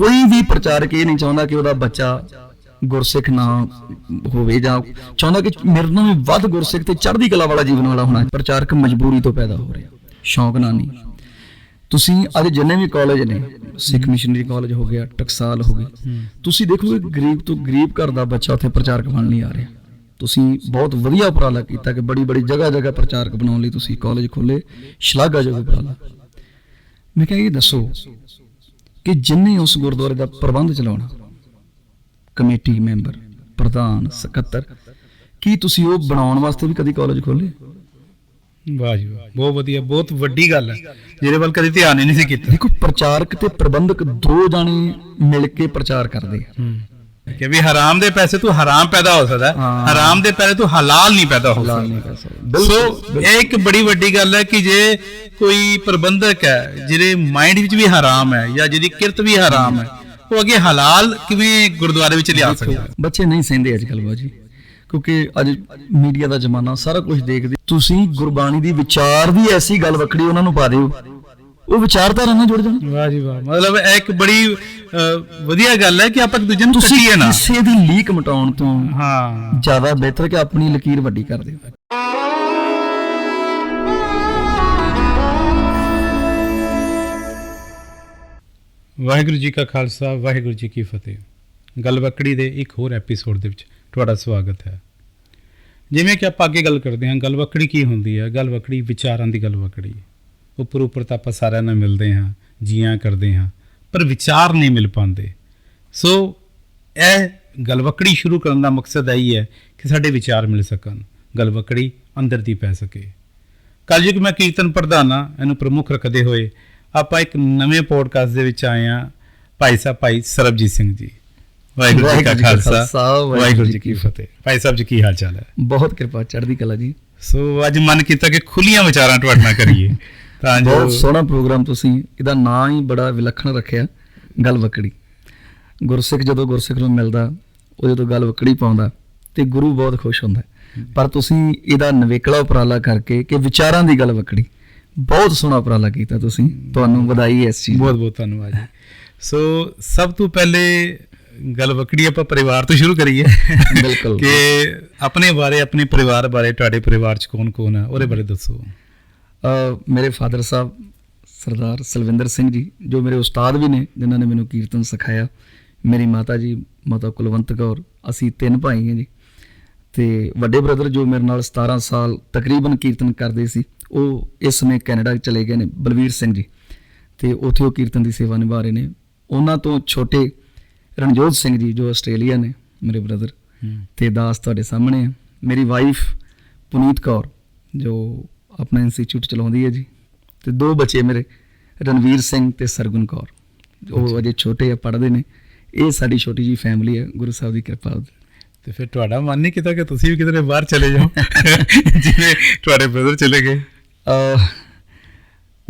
ਕੋਈ ਵੀ ਪ੍ਰਚਾਰਕ ਇਹ ਨਹੀਂ ਚਾਹੁੰਦਾ ਕਿ ਉਹਦਾ ਬੱਚਾ ਗੁਰਸਿੱਖ ਨਾ ਹੋਵੇ ਜਾਂ ਚਾਹੁੰਦਾ ਕਿ ਮੇਰੇ ਨਾਲੋਂ ਵੀ ਵੱਧ ਗੁਰਸਿੱਖ ਤੇ ਚੜ੍ਹਦੀ ਕਲਾ ਵਾਲਾ ਜੀਵਨ ਵਾਲਾ ਹੋਣਾ। ਪ੍ਰਚਾਰਕ ਮਜਬੂਰੀ ਤੋਂ ਪੈਦਾ ਹੋ ਰਿਹਾ। ਸ਼ੌਂਕ ਨਾਲ ਨਹੀਂ। ਤੁਸੀਂ ਅੱਜ ਜਿੰਨੇ ਵੀ ਕਾਲਜ ਨੇ ਸਿੱਖ ਮਿਸ਼ਨਰੀ ਕਾਲਜ ਹੋ ਗਿਆ ਟਕਸਾਲ ਹੋ ਗਈ ਤੁਸੀਂ ਦੇਖੋਗੇ ਗਰੀਬ ਤੋਂ ਗਰੀਬ ਘਰ ਦਾ ਬੱਚਾ ਉੱਥੇ ਪ੍ਰਚਾਰਕ ਬਣਨ ਲਈ ਆ ਰਿਹਾ। ਤੁਸੀਂ ਬਹੁਤ ਵਧੀਆ ਉਪਰਾਲਾ ਕੀਤਾ ਕਿ ਬੜੀ ਬੜੀ ਜਗ੍ਹਾ ਜਗ੍ਹਾ ਪ੍ਰਚਾਰਕ ਬਣਾਉਣ ਲਈ ਤੁਸੀਂ ਕਾਲਜ ਖੋਲੇ ਸ਼ਲਾਘਾਯੋਗ ਉਪਰਾਲਾ। ਮੈਂ ਕਿਹਾ ਇਹ ਦੱਸੋ ਕਿ ਜਿੰਨੇ ਉਸ ਗੁਰਦੁਆਰੇ ਦਾ ਪ੍ਰਬੰਧ ਚਲਾਉਣਾ। ਕਮੇਟੀ ਮੈਂਬਰ ਪ੍ਰਧਾਨ ਸਕੱਤਰ ਕੀ ਤੁਸੀਂ ਉਹ ਬਣਾਉਣ ਵਾਸਤੇ ਵੀ ਕਦੀ ਕਾਲਜ ਖੋਲੇ ਵਾਹ ਜੀ ਵਾਹ ਬਹੁਤ ਵਧੀਆ ਬਹੁਤ ਵੱਡੀ ਗੱਲ ਹੈ। ਜਿਹਦੇ ਵੱਲ ਕਦੇ ਧਿਆਨ ਹੀ ਨਹੀਂ ਸੀ ਕੀਤਾ। ਦੇਖੋ ਪ੍ਰਚਾਰਕ ਤੇ ਪ੍ਰਬੰਧਕ ਦੋ ਜਾਣੇ ਮਿਲ ਕੇ ਪ੍ਰਚਾਰ ਕਰਦੇ ਆ। ਕਿ ਵੀ ਹਰਾਮ ਦੇ ਪੈਸੇ ਤੋਂ ਹਰਾਮ ਪੈਦਾ ਹੋ ਸਕਦਾ। ਹਰਾਮ ਦੇ ਪੈਸੇ ਤੋਂ ਹਲਾਲ ਨਹੀਂ ਪੈਦਾ ਹੋ ਸਕਦਾ। ਸੋ ਇਹ ਇੱਕ ਬੜੀ ਵੱਡੀ ਗੱਲ ਹੈ ਕਿ ਜੇ ਕੋਈ ਪ੍ਰਬੰਧਕ ਹੈ ਜਿਹਦੇ ਮਾਈਂਡ ਵਿੱਚ ਵੀ ਹਰਾਮ ਹੈ ਜਾਂ ਜਿਹਦੀ ਕਿਰਤ ਵੀ ਹਰਾਮ ਹੈ ਉਹ ਅੱਗੇ ਹਲਾਲ ਕਿਵੇਂ ਗੁਰਦੁਆਰੇ ਵਿੱਚ ਲਿਆ ਸਕਦਾ? ਬੱਚੇ ਨਹੀਂ ਸਹਿੰਦੇ ਅੱਜ ਕੱਲ੍ਹ ਬਾਜੀ ਕਿਉਂਕਿ ਅੱਜ ਮੀਡੀਆ ਦਾ ਜ਼ਮਾਨਾ ਸਾਰਾ ਕੁਝ ਦੇਖਦੇ। ਤੁਸੀਂ ਗੁਰਬਾਣੀ ਦੀ ਵਿਚਾਰ ਦੀ ਐਸੀ ਗੱਲ ਵੱਖਰੀ ਉਹਨਾਂ ਨੂੰ ਪਾ ਦਿਓ ਉਹ ਵਿਚਾਰਧਾਰਾ ਨਾਲ ਜੁੜ ਜਾਣ। ਵਾਹ ਜੀ ਵਾਹ। ਮਤਲਬ ਇਹ ਇੱਕ ਬੜੀ ਵਧੀਆ ਗੱਲ ਹੈ ਕਿ ਆਪਾਂ ਇੱਕ ਦੂਜੇ ਨੂੰ ਤੁਸੀਂ ਕੱਟੀਏ ਨਾ। ਕਿਸੇ ਦੀ ਲੀਕ ਮਟਾਉਣ ਤੋਂ ਹਾਂ। ਜ਼ਿਆਦਾ ਬਿਹਤਰ ਕਿ ਆਪਣੀ ਲਕੀਰ ਵੱਡੀ ਕਰ ਦਿਓ। ਵਾਹਿਗੁਰੂ ਜੀ ਕਾ ਖਾਲਸਾ ਵਾਹਿਗੁਰੂ ਜੀ ਕੀ ਫਤਿਹ। ਗਲਵਕੜੀ ਦੇ ਇੱਕ ਹੋਰ ਐਪੀਸੋਡ ਦੇ ਵਿੱਚ ਤੁਹਾਡਾ ਸਵਾਗਤ ਹੈ। ਜਿਵੇਂ ਕਿ ਆਪਾਂ ਅੱਗੇ ਗੱਲ ਕਰਦੇ ਹਾਂ ਗਲਵਕੜੀ ਕੀ ਹੁੰਦੀ ਹੈ? ਗਲਵਕੜੀ ਵਿਚਾਰਾਂ ਦੀ ਗਲਵਕੜੀ ਉੱਪਰ ਉੱਪਰ ਤਾਂ ਆਪਾਂ ਸਾਰਿਆਂ ਨਾਲ ਮਿਲਦੇ ਹਾਂ ਜੀਆਂ ਕਰਦੇ ਹਾਂ ਪਰ ਵਿਚਾਰ ਨਹੀਂ ਮਿਲ ਪਾਉਂਦੇ। ਸੋ ਇਹ ਗਲਵਕੜੀ ਸ਼ੁਰੂ ਕਰਨ ਦਾ ਮਕਸਦ ਇਹੀ ਹੈ ਕਿ ਸਾਡੇ ਵਿਚਾਰ ਮਿਲ ਸਕਣ ਗਲਵਕੜੀ ਅੰਦਰ ਦੀ ਪੈ ਸਕੇ। ਕਲਯੁਗ ਮੈਂ ਕੀਰਤਨ ਪ੍ਰਧਾਨਾ ਇਹਨੂੰ ਪ੍ਰਮੁੱਖ ਰੱਖਦੇ ਹੋਏ ਆਪਾਂ ਇੱਕ ਨਵੇਂ ਪੋਡਕਾਸਟ ਦੇ ਵਿੱਚ ਆਏ ਆ ਭਾਈ ਸਾਹਿਬ ਭਾਈ ਸਰਬਜੀਤ ਸਿੰਘ ਜੀ। ਵਾਹਿਗੁਰੂ ਜੀ ਕਾ ਕਾ ਖਾਲਸਾ ਖਾਲਸਾ, ਵਾਹਿਗੁਰੂ ਜੀ ਕੀ ਫਤਿਹ। ਭਾਈ ਸਾਹਿਬ ਜੀ ਕੀ ਹਾਲ ਚਾਲ ਹੈ? ਬਹੁਤ ਕਿਰਪਾ ਚੜ੍ਹਦੀ ਕਲਾ ਜੀ। ਸੋ ਅੱਜ ਮਨ ਕੀਤਾ ਕਿ ਖੁੱਲੀਆਂ ਵਿਚਾਰਾਂ ਤੁਹਾਡੇ ਨਾਲ ਕਰੀਏ। ਤਾਂ ਜੋ ਬਹੁਤ ਸੋਹਣਾ ਪ੍ਰੋਗਰਾਮ ਤੁਸੀਂ ਇਹਦਾ ਨਾਂ ਹੀ ਬੜਾ ਵਿਲੱਖਣ ਰੱਖਿਆ ਗੱਲ ਵਕੜੀ। ਗੁਰਸਿੱਖ ਜਦੋਂ ਗੁਰਸਿੱਖ ਨੂੰ ਮਿਲਦਾ ਉਹ ਜਦੋਂ ਗੱਲ ਵਕੜੀ ਪਾਉਂਦਾ ਤੇ ਗੁਰੂ ਬਹੁਤ ਖੁਸ਼ ਹੁੰਦਾ। ਪਰ ਤੁਸੀਂ ਇਹਦਾ ਨਵੇਕਲਾ ਉਪਰਾਲਾ ਕਰਕੇ ਕਿ ਵਿਚਾਰਾਂ ਦੀ ਗੱਲ ਵਕੜੀ ਬਹੁਤ ਸੋਹਣਾ ਉਪਰਾਲਾ ਕੀਤਾ ਤੁਸੀਂ। ਤੁਹਾਨੂੰ ਵਧਾਈ ਇਸ ਚੀਜ਼। ਬਹੁਤ ਬਹੁਤ ਧੰਨਵਾਦ ਜੀ। ਸੋ ਸਭ ਤੋਂ ਪਹਿਲੇ ਗੱਲ ਵਕੜੀ ਆਪਾਂ ਪਰਿਵਾਰ ਤੋਂ ਸ਼ੁਰੂ ਕਰੀਏ। ਬਿਲਕੁਲ। ਕਿ ਆਪਣੇ ਬਾਰੇ ਆਪਣੇ ਪਰਿਵਾਰ ਬਾਰੇ ਤੁਹਾਡੇ ਪਰਿਵਾਰ ਚ ਕੌਣ ਕੌਣ ਹੈ ਉਹਦੇ ਬਾਰੇ ਦੱਸੋ। ਮੇਰੇ ਫਾਦਰ ਸਾਹਿਬ ਸਰਦਾਰ ਸਲਵਿੰਦਰ ਸਿੰਘ ਜੀ ਜੋ ਮੇਰੇ ਉਸਤਾਦ ਵੀ ਨੇ ਜਿਨ੍ਹਾਂ ਨੇ ਮੈਨੂੰ ਕੀਰਤਨ ਸਿਖਾਇਆ। ਮੇਰੀ ਮਾਤਾ ਜੀ ਮਾਤਾ ਕੁਲਵੰਤ ਕੌਰ ਅਸੀਂ ਤਿੰਨ ਭਾਈ ਹਾਂ ਜੀ। ਤੇ ਵੱਡੇ ਬ੍ਰਦਰ ਜੋ ਮੇਰੇ ਨਾਲ 17 ਸਾਲ ਤਕਰੀਬਨ ਕੀਰਤਨ ਕਰਦੇ ਸੀ ਉਹ ਇਸ ਸਮੇਂ ਕੈਨੇਡਾ ਚਲੇ ਗਏ ਨੇ ਬਲਵੀਰ ਸਿੰਘ ਜੀ। ਤੇ ਉੱਥੇ ਉਹ ਕੀਰਤਨ ਦੀ ਸੇਵਾ ਨਿਭਾ ਰਹੇ ਨੇ। ਉਹਨਾਂ ਤੋਂ ਛੋਟੇ ਰਣਜੋਤ ਸਿੰਘ ਜੀ ਜੋ ਆਸਟ੍ਰੇਲੀਆ ਨੇ ਮੇਰੇ ਬ੍ਰਦਰ। ਤੇ ਦਾਸ ਤੁਹਾਡੇ ਸਾਹਮਣੇ ਆ। ਮੇਰੀ ਵਾਈਫ ਪੁਨੀਤ ਕੌਰ ਜੋ ਆਪਣਾ ਇੰਸਟੀਚਿਊਟ ਚਲਾਉਂਦੀ ਹੈ ਜੀ। ਤੇ ਦੋ ਬੱਚੇ ਮੇਰੇ ਰਣਵੀਰ ਸਿੰਘ ਤੇ ਸਰਗੁਣ ਕੌਰ। ਉਹ ਅਜੇ ਛੋਟੇ ਆ ਪੜ੍ਹਦੇ ਨੇ। ਇਹ ਸਾਡੀ ਛੋਟੀ ਜੀ ਫੈਮਿਲੀ ਹੈ ਗੁਰੂ ਸਾਹਿਬ ਦੀ ਕਿਰਪਾ ਤੇ ਫਿਰ ਤੁਹਾਡਾ ਮਨ ਨਹੀਂ ਕੀਤਾ ਕਿ ਤੁਸੀਂ ਵੀ ਕਿਤੇ ਬਾਹਰ ਚਲੇ ਜਾਓ? ਜਿਵੇਂ ਤੁਹਾਡੇ ਬ੍ਰਦਰ ਚਲੇ ਗਏ।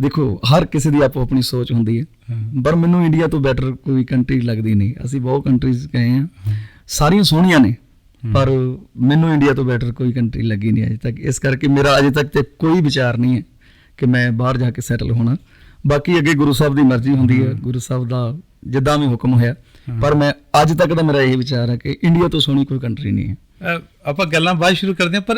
ਦੇਖੋ ਹਰ ਕਿਸੇ ਦੀ ਆਪੋ ਆਪਣੀ ਸੋਚ ਹੁੰਦੀ ਹਾਂ। ਪਰ ਮੈਨੂੰ ਇੰਡੀਆ ਤੋਂ ਬੈਟਰ ਕੋਈ ਕੰਟਰੀ ਲੱਗਦੀ ਨਹੀਂ। ਅਸੀਂ ਬਹੁਤ ਕੰਟਰੀਜ਼ ਗਏ ਆ ਸਾਰੀਆਂ ਸੋਹਣੀਆਂ ਨੇ। ਪਰ ਮੈਨੂੰ ਇੰਡੀਆ ਤੋਂ ਬੈਟਰ ਕੋਈ ਕੰਟਰੀ ਲੱਗੀ ਨਹੀਂ ਅਜੇ ਤੱਕ। ਇਸ ਕਰਕੇ ਮੇਰਾ ਅਜੇ ਤੱਕ ਤੇ ਕੋਈ ਵਿਚਾਰ ਨਹੀਂ ਹੈ ਕਿ ਮੈਂ ਬਾਹਰ ਜਾ ਕੇ ਸੈਟਲ ਹੋਣਾ। ਬਾਕੀ ਅੱਗੇ ਗੁਰੂ ਸਾਹਿਬ ਦੀ ਮਰਜ਼ੀ ਹੁੰਦੀ ਹੈ। ਗੁਰੂ ਸਾਹਿਬ ਦਾ ਜਿੱਦਾਂ ਵੀ ਹੁਕਮ ਹੋਇਆ। ਪਰ ਮੈਂ ਅੱਜ ਤੱਕ ਦਾ ਮੇਰਾ ਇਹ ਵਿਚਾਰ ਹੈ ਕਿ ਇੰਡੀਆ ਤੋਂ ਸੋਹਣੀ ਕੋਈ ਕੰਟਰੀ ਨਹੀਂ ਹੈ। ਆਪਾਂ ਗੱਲਾਂ ਬਾਅਦ ਸ਼ੁਰੂ ਕਰਦੇ ਹਾਂ ਪਰ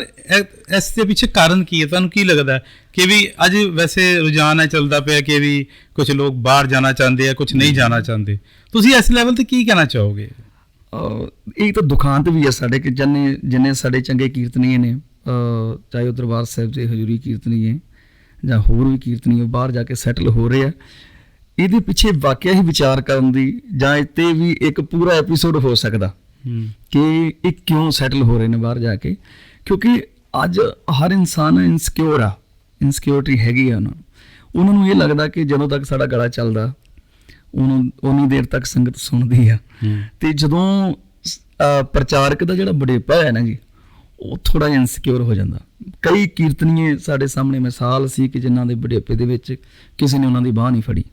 ਇਸ ਦੇ ਪਿੱਛੇ ਕਾਰਨ ਕੀ ਹੈ? ਤੁਹਾਨੂੰ ਕੀ ਲੱਗਦਾ ਕਿ ਵੀ ਅੱਜ ਵੈਸੇ ਰੁਝਾਨ ਹੈ ਚੱਲਦਾ ਪਿਆ ਕਿ ਵੀ ਕੁਝ ਲੋਕ ਬਾਹਰ ਜਾਣਾ ਚਾਹੁੰਦੇ ਆ ਕੁਝ ਨਹੀਂ ਜਾਣਾ ਚਾਹੁੰਦੇ। ਤੁਸੀਂ ਇਸ ਲੈਵਲ ਤੇ ਕੀ ਕਹਿਣਾ ਚਾਹੋਗੇ? ਇਹ ਤਾਂ ਦੁਖਾਂਤ ਵੀ ਹੈ ਸਾਡੇ ਕਿ ਜਿੰਨੇ ਜਿੰਨੇ ਸਾਡੇ ਚੰਗੇ ਕੀਰਤਨੀਏ ਨੇ ਚਾਹੇ ਉਹ ਦਰਬਾਰ ਸਾਹਿਬ ਦੇ ਹਜ਼ੂਰੀ ਕੀਰਤਨੀਏ ਜਾਂ ਹੋਰ ਵੀ ਕੀਰਤਨੀਏ ਬਾਹਰ ਜਾ ਕੇ ਸੈਟਲ ਹੋ ਰਹੇ ਆ। ਇਹਦੇ ਪਿੱਛੇ ਵਾਕਿਆ ਹੀ ਵਿਚਾਰ ਕਰਨ ਦੀ ਜਾਂ ਇੱਥੇ ਵੀ ਇੱਕ ਪੂਰਾ ਐਪੀਸੋਡ ਹੋ ਸਕਦਾ ਹੂੰ। ਕਿ ਇਹ ਕਿਉਂ ਸੈਟਲ ਹੋ ਰਹੇ ਨੇ ਬਾਹਰ ਜਾ ਕੇ? ਕਿਉਂਕਿ ਅੱਜ ਹਰ ਇਨਸਾਨ ਇਨਸਿਕਿਉਰ ਆ ਇਨਸਿਕਿਉਰਿਟੀ ਹੈਗੀ ਆ ਉਹਨਾਂ ਨੂੰ। ਉਹਨਾਂ ਨੂੰ ਇਹ ਲੱਗਦਾ ਕਿ ਜਦੋਂ ਤੱਕ ਸਾਡਾ ਗਲਾ ਚੱਲਦਾ ਉਹਨੂੰ ਉਨੀ ਦੇਰ ਤੱਕ ਸੰਗਤ ਸੁਣਦੀ ਆ। ਤੇ ਜਦੋਂ ਪ੍ਰਚਾਰਕ ਦਾ ਜਿਹੜਾ ਬੜੇਪਾ ਹੈ ਨਾ ਜੀ ਉਹ ਥੋੜਾ ਜਿਹਾ ਇਨਸਿਕਿਉਰ ਹੋ ਜਾਂਦਾ। ਕਈ ਕੀਰਤਨੀਏ ਸਾਡੇ ਸਾਹਮਣੇ ਮਿਸਾਲ ਸੀ ਕਿ ਜਿਨ੍ਹਾਂ ਦੇ ਬੜੇਪੇ ਦੇ ਵਿੱਚ ਕਿਸੇ ਨੇ ਉਹਨਾਂ ਦੀ ਬਾਹ ਨਹੀਂ ਫੜੀ।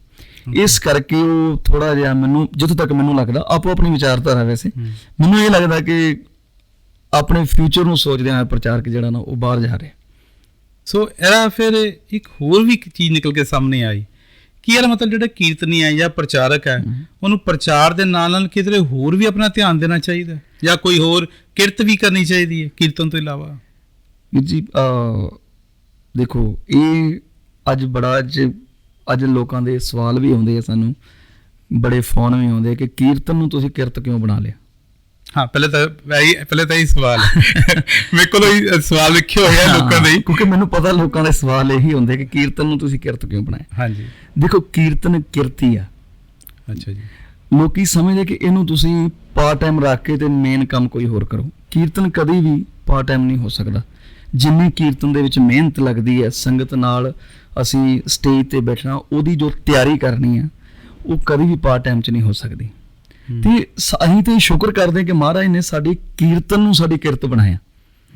ਇਸ ਕਰਕੇ ਉਹ ਥੋੜਾ ਜਿਹਾ ਮੈਨੂੰ ਜਿੱਥੋਂ ਤੱਕ ਮੈਨੂੰ ਲੱਗਦਾ ਆਪੋ ਆਪਣੀ ਵਿਚਾਰਧਾਰਾ ਵੈਸੇ। ਮੈਨੂੰ ਇਹ ਲੱਗਦਾ ਕਿ ਆਪਣੇ ਫਿਊਚਰ ਨੂੰ ਸੋਚਦੇ ਹੋਏ ਪ੍ਰਚਾਰਕ ਜਿਹੜਾ ਨਾ ਉਹ ਬਾਹਰ ਜਾ ਰਿਹਾ। ਸੋ ਇਹਦਾ ਫਿਰ ਇੱਕ ਹੋਰ ਵੀ ਇੱਕ ਚੀਜ਼ ਨਿਕਲ ਕੇ ਸਾਹਮਣੇ ਆਈ। ਕੀ ਇਹਦਾ ਮਤਲਬ ਜਿਹੜਾ ਕੀਰਤਨੀ ਹੈ ਜਾਂ ਪ੍ਰਚਾਰਕ ਹੈ ਉਹਨੂੰ ਪ੍ਰਚਾਰ ਦੇ ਨਾਲ ਨਾਲ ਕਿਤੇ ਹੋਰ ਵੀ ਆਪਣਾ ਧਿਆਨ ਦੇਣਾ ਚਾਹੀਦਾ ਜਾਂ ਕੋਈ ਹੋਰ ਕਿਰਤ ਵੀ ਕਰਨੀ ਚਾਹੀਦੀ ਹੈ ਕੀਰਤਨ ਤੋਂ ਇਲਾਵਾ? ਵੀਰ ਜੀ ਅਹ, ਦੇਖੋ ਇਹ ਅੱਜ ਬੜਾ ਅੱਜ ਅੱਜ ਲੋਕਾਂ ਦੇ ਸਵਾਲ ਵੀ ਆਉਂਦੇ ਆ ਸਾਨੂੰ ਬੜੇ ਫੋਨ ਵੀ ਆਉਂਦੇ ਆ ਕਿ ਕੀਰਤਨ ਨੂੰ ਤੁਸੀਂ ਕਿਰਤ ਕਿਉਂ ਬਣਾ ਲਿਆ? ਹਾਂ ਪਹਿਲੇ ਤਾਂ ਇਹੀ ਪਹਿਲੇ ਤਾਂ ਇਹ ਸਵਾਲ। ਮੇਰੇ ਕੋਲ ਇਹ ਸਵਾਲ ਲਿਖੇ ਹੋਏ ਆ ਲੋਕਾਂ ਦੇ। ਕਿਉਂਕਿ ਮੈਨੂੰ ਪਤਾ ਲੋਕਾਂ ਦੇ ਸਵਾਲ ਇਹੀ ਹੁੰਦੇ ਕਿ ਕੀਰਤਨ ਨੂੰ ਤੁਸੀਂ ਕਿਰਤ ਕਿਉਂ ਬਣਾਇਆ ਹਾਂਜੀ। ਦੇਖੋ ਕੀਰਤਨ ਕਿਰਤੀ ਆ। ਅੱਛਾ ਜੀ। ਲੋਕੀ ਸਮਝਦੇ ਕਿ ਇਹਨੂੰ ਤੁਸੀਂ ਪਾਰਟ ਟਾਈਮ ਰੱਖ ਕੇ ਤੇ ਮੇਨ ਕੰਮ ਕੋਈ ਹੋਰ ਕਰੋ। ਕੀਰਤਨ ਕਦੀ ਵੀ ਪਾਰਟ ਟਾਈਮ ਨਹੀਂ ਹੋ ਸਕਦਾ। ਜਿੰਨੀ ਕੀਰਤਨ ਦੇ ਵਿੱਚ ਮਿਹਨਤ ਲੱਗਦੀ ਹੈ ਸੰਗਤ ਨਾਲ ਅਸੀਂ ਸਟੇਜ ਤੇ ਬੈਠਣਾ ਉਹਦੀ ਜੋ ਤਿਆਰੀ ਕਰਨੀ ਆ ਉਹ ਕਦੀ ਵੀ ਪਾਰਟ ਟਾਈਮ 'ਚ ਨਹੀਂ ਹੋ ਸਕਦੀ। ਤੇ ਅਸੀਂ ਤੇ ਸ਼ੁਕਰ ਕਰਦੇ ਕਿ ਮਹਾਰਾਜ ਨੇ ਸਾਡੀ ਕੀਰਤਨ ਨੂੰ ਸਾਡੀ ਕਿਰਤ ਬਣਾਇਆ।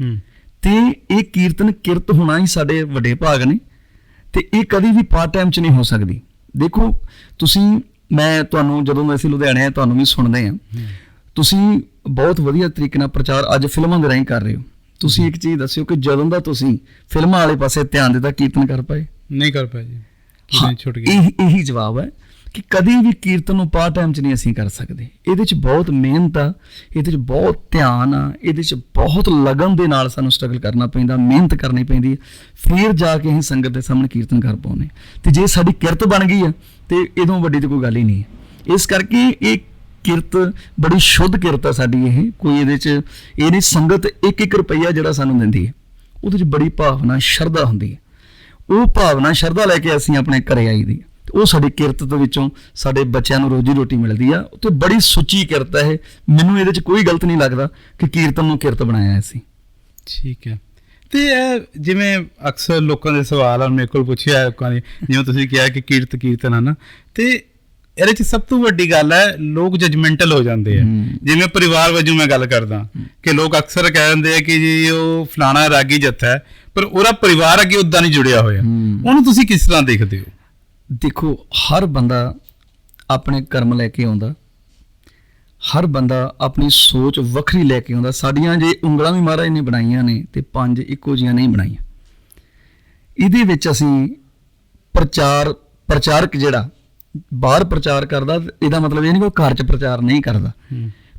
ਹੂੰ। ਤੇ ਇਹ ਕੀਰਤਨ ਕਿਰਤ ਹੋਣਾ ਹੀ ਸਾਡੇ ਵੱਡੇ ਭਾਗ ਨੇ ਤੇ ਇਹ ਕਦੀ ਵੀ ਪਾਰਟ ਟਾਈਮ 'ਚ ਨਹੀਂ ਹੋ ਸਕਦੀ। ਦੇਖੋ ਤੁਸੀਂ ਮੈਂ ਤੁਹਾਨੂੰ ਜਦੋਂ ਅਸੀਂ ਲੁਧਿਆਣੇ ਆਏ ਤੁਹਾਨੂੰ ਵੀ ਸੁਣਦੇ ਆ ਤੁਸੀਂ ਬਹੁਤ ਵਧੀਆ ਤਰੀਕੇ ਨਾਲ ਪ੍ਰਚਾਰ ਅੱਜ ਫਿਲਮਾਂ ਦੇ ਰਾਹੀਂ ਕਰ ਰਹੇ ਹੋ। ਤੁਸੀਂ ਇੱਕ ਚੀਜ਼ ਦੱਸਿਓ ਕਿ ਜਦੋਂ ਦਾ ਤੁਸੀਂ ਫਿਲਮਾਂ ਵਾਲੇ ਪਾਸੇ ਧਿਆਨ ਦਿੱਤਾ ਕੀਰਤਨ ਕਰ ਪਾਏ। ਨਹੀਂ ਕਰ ਪਾਇਆ ਜੀ। ਛੁੱਟ ਇਹ ਇਹੀ ਜਵਾਬ ਹੈ। ਕਿ ਕਦੀ ਵੀ ਕੀਰਤਨ ਨੂੰ ਪਾਰਟ ਟਾਈਮ 'ਚ ਨਹੀਂ ਅਸੀਂ ਕਰ ਸਕਦੇ। ਇਹਦੇ 'ਚ ਬਹੁਤ ਮਿਹਨਤ ਆ, ਇਹਦੇ 'ਚ ਬਹੁਤ ਧਿਆਨ ਆ, ਇਹਦੇ 'ਚ ਬਹੁਤ ਲਗਨ ਦੇ ਨਾਲ ਸਾਨੂੰ ਸਟਰਗਲ ਕਰਨਾ ਪੈਂਦਾ, ਮਿਹਨਤ ਕਰਨੀ ਪੈਂਦੀ ਹੈ ਫਿਰ ਜਾ ਕੇ ਅਸੀਂ ਸੰਗਤ ਦੇ ਸਾਹਮਣੇ ਕੀਰਤਨ ਕਰ ਪਾਉਂਦੇ ਹਾਂ। ਤੇ ਜੇ ਸਾਡੀ ਕਿਰਤ ਬਣ ਗਈ ਆ, ਤੇ ਇਦੋਂ ਵੱਡੀ ਤੇ ਕੋਈ ਗੱਲ ਹੀ ਨਹੀਂ ਹੈ ਇਸ ਕਰਕੇ ਇਹ ਕਿਰਤ ਬੜੀ ਸ਼ੁੱਧ ਕਿਰਤ ਆ ਸਾਡੀ ਇਹ। ਕੋਈ ਇਹਦੇ 'ਚ ਇਹ ਨਹੀਂ ਸੰਗਤ ਇੱਕ ਇੱਕ ਰੁਪਈਆ ਜਿਹੜਾ ਸਾਨੂੰ ਦਿੰਦੀ ਹੈ ਉਹਦੇ 'ਚ ਬੜੀ ਭਾਵਨਾ, ਸ਼ਰਧਾ ਹੁੰਦੀ ਹੈ ਉਹ ਭਾਵਨਾ, ਸ਼ਰਧਾ ਲੈ ਕੇ ਅਸੀਂ ਆਪਣੇ ਘਰੇ ਆਈਦੀ ਹੈ ਉਹ ਸਾਡੀ ਕਿਰਤ ਦੇ ਵਿੱਚੋਂ ਸਾਡੇ ਬੱਚਿਆਂ ਨੂੰ ਰੋਜੀ ਰੋਟੀ ਮਿਲਦੀ ਆ। ਤੇ ਬੜੀ ਸੁੱਚੀ ਕਿਰਤ ਹੈ ਇਹ। ਮੈਨੂੰ ਇਹਦੇ 'ਚ ਕੋਈ ਗਲਤ ਨਹੀਂ ਲੱਗਦਾ ਕਿ ਕੀਰਤਨ ਨੂੰ ਕਿਰਤ ਬਣਾਇਆ ਹੈ ਅਸੀਂ। ਠੀਕ ਹੈ। ਤੇ ਜਿਵੇਂ ਅਕਸਰ ਲੋਕਾਂ ਦੇ ਸਵਾਲ ਆ ਮੇਰੇ ਕੋਲ ਪੁੱਛਿਆ ਲੋਕਾਂ ਨੇ ਜਿਵੇਂ ਤੁਸੀਂ ਕਿਹਾ ਕਿ ਕੀਰਤ ਕੀਰਤਨ ਹੈ ਨਾ। ਤੇ ਇਹਦੇ ਚ ਸਭ ਤੋਂ ਵੱਡੀ ਗੱਲ ਹੈ ਲੋਕ ਜਜਮੈਂਟਲ ਹੋ ਜਾਂਦੇ ਆ। ਜਿਵੇਂ ਪਰਿਵਾਰ ਵਜੋਂ ਮੈਂ ਗੱਲ ਕਰਦਾ ਕਿ ਲੋਕ ਅਕਸਰ ਕਹਿ ਦਿੰਦੇ ਆ ਕਿ ਜੀ ਉਹ ਫਲਾਣਾ ਰਾਗੀ ਜੱਥਾ ਹੈ ਪਰ ਉਹਦਾ ਪਰਿਵਾਰ ਅੱਗੇ ਉਦਾਂ ਨਹੀਂ ਜੁੜਿਆ ਹੋਇਆ। ਉਹਨੂੰ ਤੁਸੀਂ ਕਿਸ ਤਰ੍ਹਾਂ ਦੇਖਦੇ ਹੋ? ਦੇਖੋ ਹਰ ਬੰਦਾ ਆਪਣੇ ਕਰਮ ਲੈ ਕੇ ਆਉਂਦਾ। ਹਰ ਬੰਦਾ ਆਪਣੀ ਸੋਚ ਵੱਖਰੀ ਲੈ ਕੇ ਆਉਂਦਾ। ਸਾਡੀਆਂ ਜੇ ਉਂਗਲਾਂ ਵੀ ਮਹਾਰਾਜ ਨੇ ਬਣਾਈਆਂ ਨੇ ਤੇ ਪੰਜ ਇੱਕੋ ਜੀਆਂ ਨਹੀਂ ਬਣਾਈਆਂ। ਇਹਦੇ ਵਿੱਚ ਅਸੀਂ ਪ੍ਰਚਾਰ ਪ੍ਰਚਾਰਕ ਜਿਹੜਾ ਬਾਹਰ ਪ੍ਰਚਾਰ ਕਰਦਾ ਇਹਦਾ ਮਤਲਬ ਇਹ ਨਹੀਂ ਕਿ ਉਹ ਘਰ 'ਚ ਪ੍ਰਚਾਰ ਨਹੀਂ ਕਰਦਾ।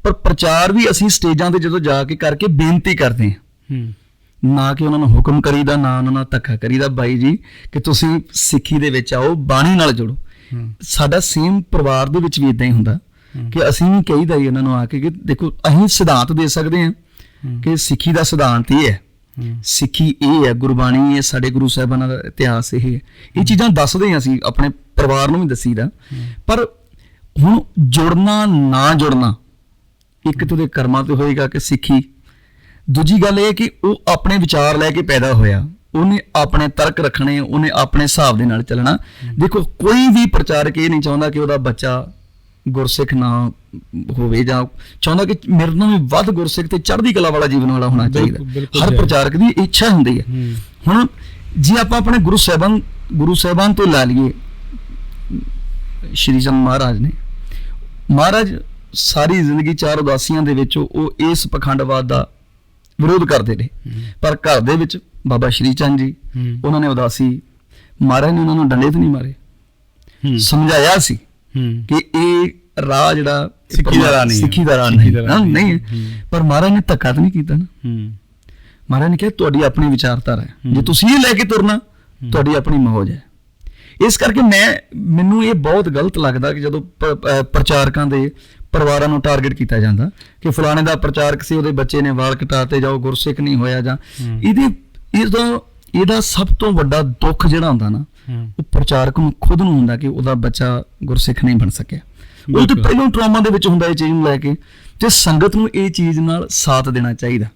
ਪਰ ਪ੍ਰਚਾਰ ਵੀ ਅਸੀਂ ਸਟੇਜਾਂ ਤੇ ਜਦੋਂ ਜਾ ਕੇ ਕਰਕੇ ਬੇਨਤੀ ਕਰਦੇ ਹਾਂ। ਹੂੰ। ਨਾ ਕਿ ਉਹਨਾਂ ਨੂੰ ਹੁਕਮ ਕਰੀਦਾ ਨਾ ਉਹਨਾਂ ਨਾਲ ਧੱਕਾ ਕਰੀਦਾ। ਬਾਈ ਜੀ ਕਿ ਤੁਸੀਂ ਸਿੱਖੀ ਦੇ ਵਿੱਚ ਆਓ ਬਾਣੀ ਨਾਲ ਜੁੜੋ। ਸਾਡਾ ਸੇਮ ਪਰਿਵਾਰ ਦੇ ਵਿੱਚ ਵੀ ਇਦਾਂ ਹੀ ਹੁੰਦਾ। ਕਿ ਅਸੀਂ ਵੀ ਕਹੀਦਾ ਹੀ ਇਹਨਾਂ ਨੂੰ ਆ ਕੇ ਕਿ ਦੇਖੋ ਅਸੀਂ ਸਿਧਾਂਤ ਦੇ ਸਕਦੇ ਹਾਂ। ਕਿ ਸਿੱਖੀ ਦਾ ਸਿਧਾਂਤ ਇਹ ਹੈ। ਸਿੱਖੀ ਇਹ ਹੈ ਗੁਰਬਾਣੀ ਇਹ ਸਾਡੇ ਗੁਰੂ ਸਾਹਿਬਾਨਾਂ ਦਾ ਇਤਿਹਾਸ ਇਹ ਹੈ। ਇਹ ਚੀਜ਼ਾਂ ਦੱਸਦੇ ਹਾਂ ਅਸੀਂ ਆਪਣੇ ਪਰਿਵਾਰ ਨੂੰ ਵੀ ਦੱਸੀਦਾ। ਪਰ ਹੁਣ ਜੁੜਨਾ ਨਾ ਜੁੜਨਾ ਇੱਕ ਤੇ ਉਹਦੇ ਕਰਮਾਂ ਤੇ ਹੋਏਗਾ ਕਿ ਸਿੱਖੀ ਦੂਜੀ ਗੱਲ ਇਹ ਕਿ ਉਹ ਆਪਣੇ ਵਿਚਾਰ ਲੈ ਕੇ ਪੈਦਾ ਹੋਇਆ। ਉਹਨੇ ਆਪਣੇ ਤਰਕ ਰੱਖਣੇ ਉਹਨੇ ਆਪਣੇ ਹਿਸਾਬ ਦੇ ਨਾਲ ਚੱਲਣਾ। ਦੇਖੋ ਕੋਈ ਵੀ ਪ੍ਰਚਾਰਕ ਇਹ ਨਹੀਂ ਚਾਹੁੰਦਾ ਕਿ ਉਹਦਾ ਬੱਚਾ ਗੁਰਸਿੱਖ ਨਾ ਹੋਵੇ ਜਾਂ ਚਾਹੁੰਦਾ ਕਿ ਮੇਰੇ ਨਾਲੋਂ ਵੀ ਵੱਧ ਗੁਰਸਿੱਖ ਤੇ ਚੜ੍ਹਦੀ ਕਲਾ ਵਾਲਾ ਜੀਵਨ ਵਾਲਾ ਹੋਣਾ ਚਾਹੀਦਾ। ਹਰ। ਪ੍ਰਚਾਰਕ ਦੀ ਇੱਛਾ ਹੁੰਦੀ ਹੈ। ਹੂੰ। ਹੁਣ ਜੇ ਆਪਾਂ ਆਪਣੇ ਗੁਰੂ ਸਾਹਿਬਾਨ ਗੁਰੂ ਸਾਹਿਬਾਨ ਤੋਂ ਲਾ ਲਈਏ ਸ਼੍ਰੀ ਚੰਦ ਮਹਾਰਾਜ ਨੇ। ਮਹਾਰਾਜ ਸਾਰੀ ਜ਼ਿੰਦਗੀ ਚਾਰ ਉਦਾਸੀਆਂ ਦੇ ਵਿੱਚ ਉਹ ਇਸ ਪਖੰਡਵਾਦ ਦਾ ਵਿਰੋਧ ਕਰਦੇ ਰਹੇ ਪਰ ਘਰ ਦੇ ਵਿੱਚ ਬਾਬਾ ਸ਼੍ਰੀ ਚੰਦ ਜੀ ਉਹਨਾਂ ਨੇ ਉਦਾਸੀ ਮਹਾਰਾਜ ਨੇ ਉਹਨਾਂ ਨੂੰ ਡੰਡੇ ਤੇ ਨਹੀਂ ਮਾਰੇ। ਸਮਝਾਇਆ ਸੀ ਕਿ ਇਹ ਰਾਹ ਜਿਹੜਾ ਸਿੱਖੀ ਦਾ ਰਾਹ ਨਹੀਂ। ਸਿੱਖੀ ਦਾ ਰਾਹ ਨਹੀਂ। ਨਹੀਂ। ਪਰ ਮਹਾਰਾਜ ਨੇ ਧੱਕਾ ਤਾਂ ਨਹੀਂ ਕੀਤਾ ਨਾ। ਮਹਾਰਾਜ ਨੇ ਕਿਹਾ ਤੁਹਾਡੀ ਆਪਣੀ ਵਿਚਾਰਧਾਰਾ ਹੈ। ਜੇ ਤੁਸੀਂ ਇਹ ਲੈ ਕੇ ਤੁਰਨਾ ਤੁਹਾਡੀ ਆਪਣੀ ਮੌਜ ਹੈ। ਇਸ ਕਰਕੇ ਮੈਂ ਮੈਨੂੰ ਇਹ ਬਹੁਤ ਗਲਤ ਲੱਗਦਾ ਕਿ ਜਦੋਂ ਪ੍ਰਚਾਰਕਾਂ ਦੇ ਪਰਿਵਾਰਾਂ ਨੂੰ ਟਾਰਗੇਟ ਕੀਤਾ ਜਾਂਦਾ ਕਿ ਫਲਾਣੇ ਦਾ ਪ੍ਰਚਾਰਕ ਸੀ ਉਹਦੇ ਬੱਚੇ ਨੇ ਵਾਲ ਕਟਾਤੇ ਜਾਂ ਉਹ ਗੁਰਸਿੱਖ ਨਹੀਂ ਹੋਇਆ ਜਾਂ। ਇਹਦੇ ਇਹਦਾ ਇਹਦਾ ਸਭ ਤੋਂ ਵੱਡਾ ਦੁੱਖ ਜਿਹੜਾ ਹੁੰਦਾ ਨਾ ਉਹ ਪ੍ਰਚਾਰਕ ਨੂੰ ਖੁਦ ਨੂੰ ਹੁੰਦਾ ਕਿ ਉਹਦਾ ਬੱਚਾ ਗੁਰਸਿੱਖ ਨਹੀਂ ਬਣ ਸਕਿਆ ਉਹ ਤੇ। ਪਹਿਲਾਂ ਟਰਾਮਾ ਦੇ ਵਿੱਚ ਹੁੰਦਾ ਇਹ ਚੀਜ਼ ਨੂੰ ਲੈ ਕੇ ਤੇ ਸੰਗਤ ਨੂੰ ਇਹ ਚੀਜ਼ ਨਾਲ ਸਾਥ ਦੇਣਾ ਚਾਹੀਦਾ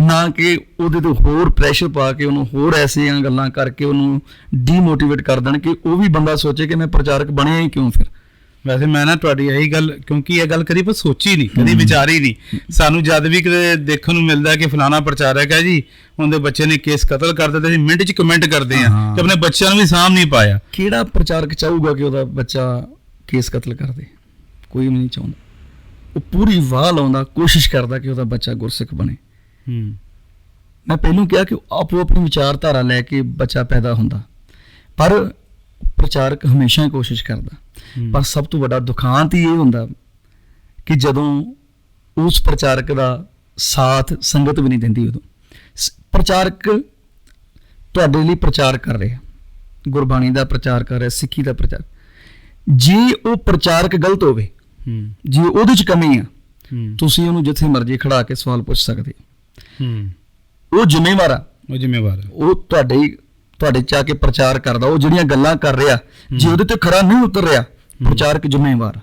ਨਾ ਕਿ ਉਹਦੇ ਤੇ ਹੋਰ ਪ੍ਰੈਸ਼ਰ ਪਾ ਕੇ ਉਹਨੂੰ ਹੋਰ ਐਸੀਆਂ ਗੱਲਾਂ ਕਰਕੇ ਉਹਨੂੰ ਡੀਮੋਟੀਵੇਟ ਕਰ ਦੇਣ ਕਿ ਉਹ ਵੀ ਬੰਦਾ ਸੋਚੇ ਕਿ ਮੈਂ ਪ੍ਰਚਾਰਕ ਬਣਿਆ ਹੀ ਕਿਉਂ ਫਿਰ ਵੈਸੇ ਮੈਂ ਨਾ ਤੁਹਾਡੀ ਇਹੀ ਗੱਲ ਕਿਉਂਕਿ ਇਹ ਗੱਲ ਕਦੀ ਪਰ ਸੋਚੀ ਨਹੀਂ ਕਦੀ ਵਿਚਾਰੀ ਨਹੀਂ। ਸਾਨੂੰ ਜਦ ਵੀ ਕਿਤੇ ਦੇਖਣ ਨੂੰ ਮਿਲਦਾ ਕਿ ਫਲਾਣਾ ਪ੍ਰਚਾਰਕ ਹੈ ਜੀ ਉਹਦੇ ਬੱਚੇ ਨੇ ਕੇਸ ਕਤਲ ਕਰ ਦਿੱਤਾ ਸੀ ਮਿੰਟ 'ਚ ਕਮੈਂਟ ਕਰਦੇ ਆ। ਕਿ ਆਪਣੇ ਬੱਚਿਆਂ ਨੂੰ ਵੀ ਸਾਂਭ ਨਹੀਂ ਪਾਇਆ। ਕਿਹੜਾ ਪ੍ਰਚਾਰਕ ਚਾਹੂਗਾ ਕਿ ਉਹਦਾ ਬੱਚਾ ਕੇਸ ਕਤਲ ਕਰ ਦੇ? ਕੋਈ ਵੀ ਨਹੀਂ ਚਾਹੁੰਦਾ। ਉਹ ਪੂਰੀ ਵਾਹ ਲਾਉਂਦਾ ਕੋਸ਼ਿਸ਼ ਕਰਦਾ ਕਿ ਉਹਦਾ ਬੱਚਾ ਗੁਰਸਿੱਖ ਬਣੇ। ਹੂੰ। ਮੈਂ ਪਹਿਲਾਂ ਕਿਹਾ ਕਿ ਆਪੋ ਆਪਣੀ ਵਿਚਾਰਧਾਰਾ ਲੈ ਕੇ ਬੱਚਾ ਪੈਦਾ ਹੁੰਦਾ। ਪਰ ਪ੍ਰਚਾਰਕ ਹਮੇਸ਼ਾ ਹੀ ਕੋਸ਼ਿਸ਼ ਕਰਦਾ। ਪਰ ਸਭ ਤੋਂ ਵੱਡਾ ਦੁਖਾਂਤ ਹੀ ਇਹ ਹੁੰਦਾ ਕਿ ਜਦੋਂ ਉਸ ਪ੍ਰਚਾਰਕ ਦਾ ਸਾਥ ਸੰਗਤ ਵੀ ਨਹੀਂ ਦਿੰਦੀ ਉਦੋਂ। ਪ੍ਰਚਾਰਕ ਤੁਹਾਡੇ ਲਈ ਪ੍ਰਚਾਰ ਕਰ ਰਿਹਾ। ਗੁਰਬਾਣੀ ਦਾ ਪ੍ਰਚਾਰ ਕਰ ਰਿਹਾ ਸਿੱਖੀ ਦਾ ਪ੍ਰਚਾਰ। ਜੇ ਉਹ ਪ੍ਰਚਾਰਕ ਗਲਤ ਹੋਵੇ ਹੂੰ। ਜੇ ਉਹਦੇ 'ਚ ਕਮੀ ਆ ਤੁਸੀਂ ਉਹਨੂੰ ਜਿੱਥੇ ਮਰਜ਼ੀ ਖੜਾ ਕੇ ਸਵਾਲ ਪੁੱਛ ਸਕਦੇ ਹੋ। ਉਹ ਜ਼ਿੰਮੇਵਾਰ ਆ। ਉਹ ਜ਼ਿੰਮੇਵਾਰ ਹੈ ਉਹ ਤੁਹਾਡੇ ਤੁਹਾਡੇ ਚ ਆ ਕੇ ਪ੍ਰਚਾਰ ਕਰਦਾ ਉਹ ਜਿਹੜੀਆਂ ਗੱਲਾਂ ਕਰ ਰਿਹਾ ਜੇ ਉਹਦੇ ਤੇ ਖਰਾ ਨਹੀਂ ਉਤਰ ਰਿਹਾ ਪ੍ਰਚਾਰਕ ਜ਼ਿੰਮੇਵਾਰ।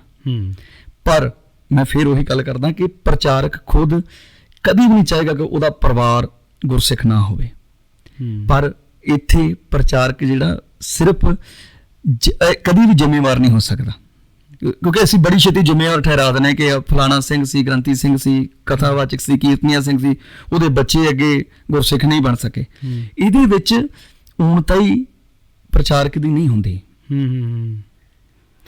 ਪਰ ਮੈਂ ਫਿਰ ਉਹੀ ਗੱਲ ਕਰਦਾ ਕਿ ਪ੍ਰਚਾਰਕ ਖੁਦ ਕਦੀ ਵੀ ਨਹੀਂ ਚਾਹੇਗਾ ਕਿ ਉਹਦਾ ਪਰਿਵਾਰ ਗੁਰਸਿੱਖ ਨਾ ਹੋਵੇ। ਪਰ ਇੱਥੇ ਪ੍ਰਚਾਰਕ ਜਿਹੜਾ ਸਿਰਫ ਕਦੀ ਵੀ ਜ਼ਿੰਮੇਵਾਰ ਨਹੀਂ ਹੋ ਸਕਦਾ। ਕਿਉਂ- ਕਿਉਂਕਿ ਅਸੀਂ ਬੜੀ ਛੇਤੀ ਜ਼ਿੰਮੇਵਾਰ ਠਹਿਰਾ ਹਾਂ ਕਿ ਫਲਾਣਾ ਸਿੰਘ ਸੀ ਗ੍ਰੰਥੀ ਸਿੰਘ ਸੀ ਕਥਾਵਾਚਕ ਸੀ ਕੀਰਤਨੀਆ ਸਿੰਘ ਸੀ ਉਹਦੇ ਬੱਚੇ ਅੱਗੇ ਗੁਰਸਿੱਖ ਨਹੀਂ ਬਣ ਸਕੇ। ਇਹਦੇ ਵਿੱਚ ਊਣਤਾ ਹੀ ਪ੍ਰਚਾਰਕ ਦੀ ਨਹੀਂ ਹੁੰਦੀ। ਹੂੰ ਹੂੰ